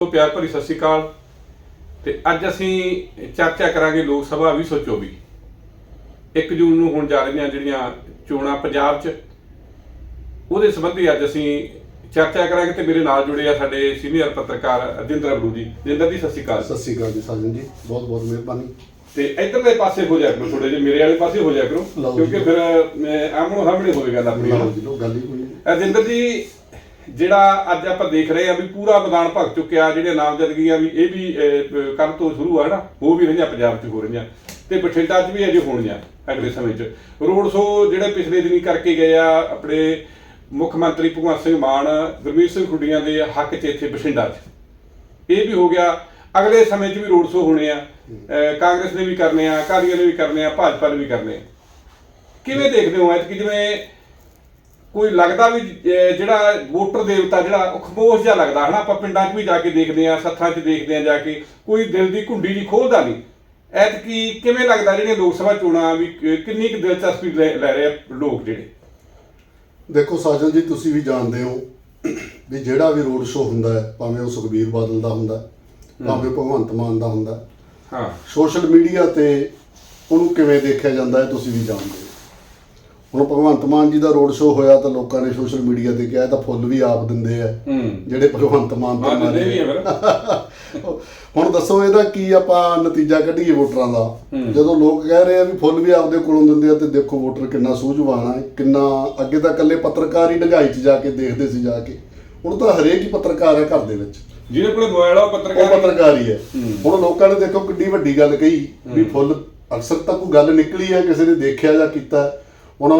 ਤੋਂ ਪਿਆਰ ਭਰੀ ਸਤਿ ਸ਼੍ਰੀ ਅਕਾਲ। ਤੇ ਅੱਜ ਅਸੀਂ ਚਰਚਾ ਕਰਾਂਗੇ ਲੋਕ ਸਭਾ 2024 1 ਜੂਨ ਨੂੰ ਹੋਣ ਜਾ ਰਹੀਆਂ ਜਿਹੜੀਆਂ ਚੋਣਾਂ ਪੰਜਾਬ 'ਚ ਉਹਦੇ ਸੰਬੰਧੀ ਅੱਜ ਅਸੀਂ ਚਰਚਾ ਕਰਾਂਗੇ ਤੇ ਮੇਰੇ ਨਾਲ ਜੁੜੇ ਆ ਸਾਡੇ ਸੀਨੀਅਰ ਪੱਤਰਕਾਰ ਅਰਜਿੰਦਰ ਅਬਰੂ ਜੀ। ਜਿੰਦਰ ਜੀ ਸਤਿ ਸ਼੍ਰੀ ਅਕਾਲ। ਸਤਿ ਸ਼੍ਰੀ ਅਕਾਲ ਜੀ ਸਾਜਨ ਜੀ ਬਹੁਤ ਬਹੁਤ ਮਿਹਰਬਾਨੀ। ਤੇ ਇਧਰਲੇ ਪਾਸੇ ਹੋ ਜਾ ਕਰੋ ਥੋੜੇ ਜਿਹਾ ਮੇਰੇ ਵਾਲੇ ਪਾਸੇ ਹੋ ਜਾ ਕਰੋ। ਕਿਉਂਕਿ ਫਿਰ ਆਮਣੋ ਸਾਹਮਣੇ ਹੋਵੇ ਗੱਲ ਆਪਣੀ। ਲਓ ਜੀ ਲੋ ਗੱਲ ਹੀ ਕੋਈ ਨਹੀਂ ਅਰਜਿੰਦਰ ਜੀ ਜਿਹੜਾ ਅੱਜ ਆਪਾਂ ਦੇਖ ਰਹੇ ਆ ਵੀ ਪੂਰਾ ਮੈਦਾਨ ਭਗ ਚੁੱਕਿਆ, ਜਿਹੜੇ ਨਾਮਜ਼ਦਗੀਆਂ ਵੀ, ਇਹ ਵੀ ਕੱਲ ਤੋਂ ਸ਼ੁਰੂ ਆ ਨਾ ਉਹ ਵੀ ਰਹੀਆਂ ਪੰਜਾਬ 'ਚ ਹੋ ਰਹੀਆਂ। ਤੇ ਬਠਿੰਡਾ 'ਚ ਵੀ ਅਜੇ ਹੋਣੀਆਂ ਅਗਲੇ ਸਮੇਂ 'ਚ। ਰੋਡ ਸ਼ੋ ਜਿਹੜੇ ਪਿਛਲੇ ਦਿਨੀ ਕਰਕੇ ਗਏ ਆ, ਆਪਣੇ ਮੁੱਖ ਮੰਤਰੀ ਭਗਵੰਤ ਸਿੰਘ ਮਾਨ, ਗੁਰਮੀਤ ਸਿੰਘ ਖੁੱਡੀਆਂ ਦੇ ਹੱਕ 'ਚ ਇੱਥੇ ਬਠਿੰਡਾ 'ਚ। ਇਹ ਵੀ ਹੋ ਗਿਆ। ਅਗਲੇ ਸਮੇਂ 'ਚ ਵੀ ਰੋਡ ਸ਼ੋ ਹੋਣੇ ਆ। ਕਾਂਗਰਸ ਨੇ ਵੀ ਕਰਨੇ ਆ ਅਕਾਲੀਆਂ ਨੇ ਵੀ ਕਰਨੇ ਆ, ਭਾਜਪਾ ਨੇ ਵੀ ਕਰਨੇ ਕਿਵੇਂ ਦੇਖਦੇ ਹੋ ਐਤਕੀ? ਜਿਵੇਂ ਕੋਈ ਲੱਗਦਾ ਵੀ ਅਹ, ਜਿਹੜਾ ਵੋਟਰ ਦੇਵਤਾ ਜਿਹੜਾ ਉਹ ਖਮੋਸ਼ ਜਿਹਾ ਲੱਗਦਾ ਹਨਾ? ਆਪਾਂ ਪਿੰਡਾਂ 'ਚ ਵੀ ਜਾ ਕੇ ਦੇਖਦੇ ਆ ਸੱਥਾਂ 'ਚ ਦੇਖਦੇ ਆ ਜਾ ਕੇ ਕੋਈ ਦਿਲ ਦੀ ਘੁੰਡੀ ਜੀ ਖੋਲਦਾ ਨਹੀਂ। ਐਤਕੀ ਕਿਵੇਂ ਲੱਗਦਾ ਜਿਹੜੀਆਂ ਲੋਕ ਸਭਾ ਚੋਣਾਂ ਵੀ ਕਿ- ਕਿੰਨੀ ਕੁ ਦਿਲਚਸਪੀ ਲੈ ਲੈ ਰਹੇ ਆ ਲੋਕ ਜਿਹੜੇ? ਦੇਖੋ ਸਾਜਨ ਜੀ ਤੁਸੀਂ ਵੀ ਜਾਣਦੇ ਹੋ ਵੀ ਜਿਹੜਾ ਵੀ ਰੋਡ ਸ਼ੋਅ ਹੁੰਦਾ ਹੈ ਭਾਵੇਂ ਉਹ ਸੁਖਬੀਰ ਬਾਦਲ ਦਾ ਹੁੰਦਾ ਹੈ, ਭਾਵੇਂ ਭਗਵੰਤ ਮਾਨ ਦਾ ਹੁੰਦਾ ਹੈ, ਹਾਂ। ਸੋਸ਼ਲ ਮੀਡੀਆ ਤੇ ਉਹਨੂੰ ਕਿਵੇਂ ਦੇਖਿਆ ਜਾਂਦਾ ਹੈ ਤੁਸੀਂ ਵੀ ਜਾਣਦੇ ਹੋ। ਹੁਣ ਭਗਵੰਤ ਮਾਨ ਜੀ ਦਾ ਰੋਡ ਸ਼ੋਅ ਹੋਇਆ ਤਾਂ ਲੋਕਾਂ ਨੇ ਸੋਸ਼ਲ ਮੀਡੀਆ ਤੇ ਕਿਹਾ ਇਹ ਤਾਂ ਫੁੱਲ ਵੀ ਆਪ ਦਿੰਦੇ ਆ। ਜਿਹੜੇ ਭਗਵੰਤ ਮਾਨ ਤੋਂ ਮਾਰੇ ਵੀ ਆ ਫਿਰ। ਹੁਣ ਦੱਸੋ ਇਹਦਾ ਕੀ ਆਪਾਂ ਨਤੀਜਾ ਕੱਢੀਏ ਵੋਟਰਾਂ ਦਾ। ਜਦੋਂ ਲੋਕ ਕਹਿ ਰਹੇ ਆ ਵੀ ਫੁੱਲ ਵੀ ਆਪਦੇ ਕੋਲੋਂ ਦਿੰਦੇ ਆ ਤੇ ਦੇਖੋ ਵੋਟਰ ਕਿੰਨਾ ਸੂਝਵਾਨ ਆ ਕਿੰਨਾ ਅੱਗੇ ਤਾਂ ਇਕੱਲੇ ਪੱਤਰਕਾਰ ਹੀ ਢਗਾਈ 'ਚ ਜਾ ਕੇ ਦੇਖਦੇ ਸੀ ਜਾ ਕੇ। ਹੁਣ ਤਾਂ ਹਰੇਕ ਹੀ ਪੱਤਰਕਾਰ ਹੈ ਘਰ ਦੇ ਵਿੱਚ। ਜਿਹਦੇ ਕੋਲ ਮੋਬਾਈਲ ਆ ਉਹ ਉਹ ਪੱਤਰਕਾਰ ਪੱਤਰਕਾਰ ਹੀ ਹੈ ਹੂੰ। ਹੁਣ ਲੋਕਾਂ ਨੇ ਦੇਖੋ ਕਿੰਨੀ ਵੱਡੀ ਗੱਲ ਕਹੀ ਵੀ ਫੁੱਲ ਅਕਸਰ ਤਾਂ ਕੋਈ ਗੱਲ ਨਿਕਲੀ ਹੈ ਕਿਸੇ ਨੇ ਦੇਖਿਆ ਜਾਂ ਕੀਤਾ। ਹੁਣ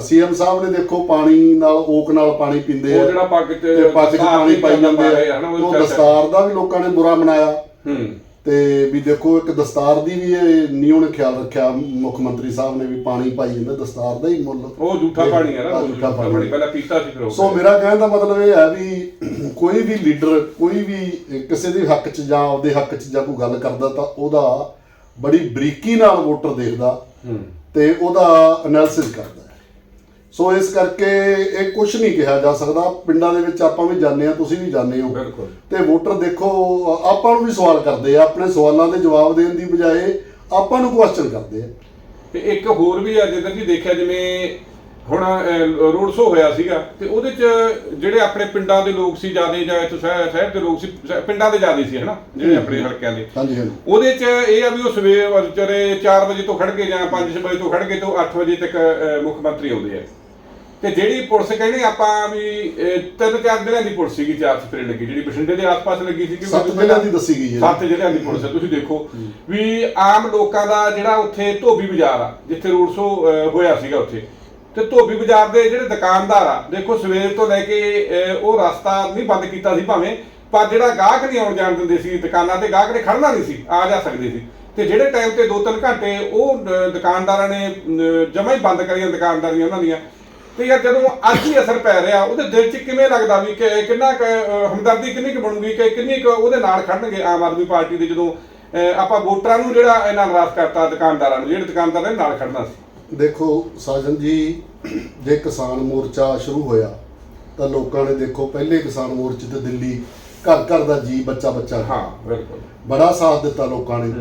ਸੀਐਮ ਸਾਹਿਬ ਨੇ ਦੇਖੋ ਪਾਣੀ ਨਾਲ ਓਕ ਨਾਲ ਪਾਣੀ ਪੀਂਦੇ ਉਹ ਆ ਜਿਹੜਾ ਪੱਗ 'ਚ ਤੇ ਪੱਗ 'ਚ ਪਾਣੀ ਪਾਈ ਜਾਂਦੇ ਆ, ਉਹ। ਦਸਤਾਰ ਦਾ ਵੀ ਲੋਕਾਂ ਨੇ ਬੁਰਾ ਹੂੰ। ਤੇ ਵੀ ਦੇਖੋ ਇੱਕ ਦਸਤਾਰ ਦੀ ਵੀ ਉਹਨੇ ਖਿਆਲ ਰੱਖਿਆ ਮੁੱਖ ਮੰਤਰੀ ਸਾਹਿਬ ਨੇ ਵੀ ਪਾਣੀ ਪਾਈ ਜਾਂਦਾ ਦਸਤਾਰ ਦਾ ਹੀ ਮੁੱਲ। ਉਹ ਝੂਠਾ ਪਾਣੀ ਹੈ ਨਾ ਉਹ ਝੂਠਾ ਪਾਣੀ। ਪਹਿਲਾਂ ਪੀਤਾ ਸੀ ਫਿਰ ਉਹ ਸੋ ਮੇਰਾ ਕਹਿਣ ਦਾ ਮਤਲਬ ਇਹ ਹੈ ਵੀ ਕੋਈ ਵੀ ਲੀਡਰ ਕੋਈ ਵੀ ਕਿਸੇ ਦੇ ਹੱਕ 'ਚ ਜਾਂ ਆਪਦੇ ਹੱਕ 'ਚ ਜਾਂ ਕੋਈ ਗੱਲ ਕਰਦਾ ਤਾਂ ਉਹਦਾ ਬੜੀ ਬਰੀਕੀ ਨਾਲ ਵੋਟਰ ਦੇਖਦਾ। ਹੂੰ। ਤੇ ਉਹਦਾ ਐਨਾਲਿਸਿਸ ਕਰਦਾ ਹੈ। ਸੋ ਇਸ ਕਰਕੇ ਇਹ ਕੁਝ ਨਹੀਂ ਕਿਹਾ ਜਾ ਸਕਦਾ। ਪਿੰਡਾਂ ਦੇ ਵਿੱਚ ਆਪਾਂ ਵੀ ਜਾਂਦੇ ਆ ਤੁਸੀਂ ਵੀ ਜਾਂਦੇ ਹੋ। ਬਿਲਕੁਲ। ਤੇ ਵੋਟਰ ਦੇਖੋ ਆਪਾਂ ਨੂੰ ਵੀ ਸਵਾਲ ਕਰਦੇ ਆ ਆਪਣੇ ਸਵਾਲਾਂ ਦੇ ਜਵਾਬ ਦੇਣ ਦੀ ਬਜਾਏ ਆਪਾਂ ਨੂੰ ਕੁਐਸਚਨ ਕਰਦੇ ਆ। ਤੇ ਇੱਕ ਹੋਰ ਵੀ ਆ ਜਿੱਦਾਂ ਜੀ ਦੇਖਿਆ ਜਿਵੇਂ ਹੁਣ ਰੋਡ ਸ਼ੋ ਹੋਇਆ ਸੀਗਾ ਤੇ ਉਹਦੇ ਚ ਜਿਹੜੇ ਆਪਣੇ ਪਿੰਡਾਂ ਦੇ ਲੋਕ ਸੀ ਜਿਆਦੇ ਜਾਂ ਇੱਥੋਂ ਸ਼ਹਿਰ ਸ਼ਹਿਰ ਦੇ ਲੋਕ ਸੀ ਪਿੰਡਾਂ ਦੇ ਜਿਆਦੇ ਸੀ ਹਨਾ? ਜਿਹੜੇ ਆਪਣੇ ਹਲਕਿਆਂ ਦੇ। ਹਾਂਜੀ ਹਾਂਜੀ। ਉਹਦੇ ਚ ਇਹ ਆ ਵੀ ਉਹ ਸਵੇਰ ਵਿਚਾਰੇ 4 ਵਜੇ ਤੋਂ ਖੜ ਕੇ ਜਾਂ 5 ਵਜੇ ਤੋਂ ਖੜ ਕੇ ਤੋਂ 8 ਵਜੇ ਤੱਕ ਮੁੱਖ ਮੰਤਰੀ ਆਉਂਦੇ ਆ। ਤੇ ਜਿਹੜੀ ਪੁਲਿਸ ਕਹਿੰਦੇ ਆਪਾਂ ਵੀ ਤਿੰਨ ਚਾਰ ਦਿਨਾਂ ਦੀ ਪੁਲਿਸ ਸੀਗੀ ਚਾਰ ਸਪਰੇ ਲੱਗੀ ਜਿਹੜੀ ਬਠਿੰਡੇ ਦੇ ਆਸ-ਪਾਸ ਲੱਗੀ ਸੀ ਸੱਤ ਜ਼ਿਲ੍ਹਿਆਂ ਦੀ ਦੱਸੀ ਗਈ ਹੈ। ਸੱਤ ਜ਼ਿਲ੍ਹਿਆਂ ਦੀ ਪੁਲਿਸ ਹੈ ਤੁਸੀਂ ਦੇਖੋ ਵੀ ਆਮ ਲੋਕਾਂ ਦਾ ਜਿਹੜਾ ਉੱਥੇ ਧੋਬੀ ਬਾਜ਼ਾਰ ਆ ਜਿੱਥੇ ਰੋਡ ਸ਼ੋ ਹੋਇਆ ਸੀਗਾ ਉੱਥੇ ਤੇ ਧੋਬੀ ਬਾਜ਼ਾਰ ਦੇ ਜਿਹੜੇ ਦੁਕਾਨਦਾਰ ਆ ਦੇਖੋ ਸਵੇਰ ਤੋਂ ਲੈ ਕੇ ਉਹ ਰਸਤਾ ਨਹੀਂ ਬੰਦ ਕੀਤਾ ਸੀ ਭਾਵੇਂ ਪਰ ਜਿਹੜਾ ਗਾਹਕ ਨਹੀਂ ਆਉਣ ਜਾਣ ਦਿੰਦੇ ਸੀ ਦੁਕਾਨਾਂ ਤੇ ਗਾਹਕ ਨੇ ਖੜਨਾ ਨਹੀਂ ਸੀ ਆ ਜਾ ਸਕਦੇ ਸੀ। ਤੇ ਜਿਹੜੇ ਟਾਈਮ ਤੇ 2-3 ਘੰਟੇ ਉਹ ਦੁਕਾਨਦਾਰਾਂ ਨੇ ਜਮਾ ਹੀ ਬੰਦ ਕਰੀਆਂ ਦੁਕਾਨਦਾਰੀਆਂ ਉਹਨਾਂ ਦੀਆਂ। ਤੇ ਯਾਰ ਜਦੋਂ ਅੱਜ ਹੀ ਅਸਰ ਪੈ ਰਿਹਾ ਉਹਦੇ ਦਿਲ 'ਚ ਕਿਵੇਂ ਲੱਗਦਾ ਵੀ ਕਿ ਕਿੰਨਾ ਕੁ, ਹਮਦਰਦੀ ਕਿੰਨੀ ਕੁ ਬਣੂਗੀ ਕਿ ਕਿੰਨੀ ਕੁ ਉਹਦੇ ਨਾਲ ਖੜਨਗੇ ਆਮ ਆਦਮੀ ਪਾਰਟੀ ਦੇ ਜਦੋਂ ਅਹ, ਆਪਾਂ ਵੋਟਰਾਂ ਨੂੰ ਜਿਹੜਾ ਇਹਨਾਂ ਨਾਰਾਜ਼ ਕਰਤਾ ਦੁਕਾਨਦਾਰਾਂ ਨੂੰ ਜਿਹੜੇ ਦੁਕਾਨਦਾਰਾਂ ਨੇ ਨਾਲ ਖੜਨਾ ਸੀ। ਦੇਖੋ ਸਾਜਨ ਜੀ ਜੇ ਕਿਸਾਨ ਮੋਰਚਾ ਸ਼ੁਰੂ ਹੋਇਆ ਤਾਂ ਲੋਕਾਂ ਨੇ ਦੇਖੋ ਪਹਿਲੇ ਕਿਸਾਨ ਮੋਰਚੇ ਤੇ ਦਿੱਲੀ ਘਰ ਘਰ ਦਾ ਜੀ ਬੱਚਾ ਬੱਚਾ ਹਾਂ ਬਿਲਕੁਲ। ਬੜਾ ਸਾਥ ਦਿੱਤਾ ਲੋਕਾਂ ਨੇ।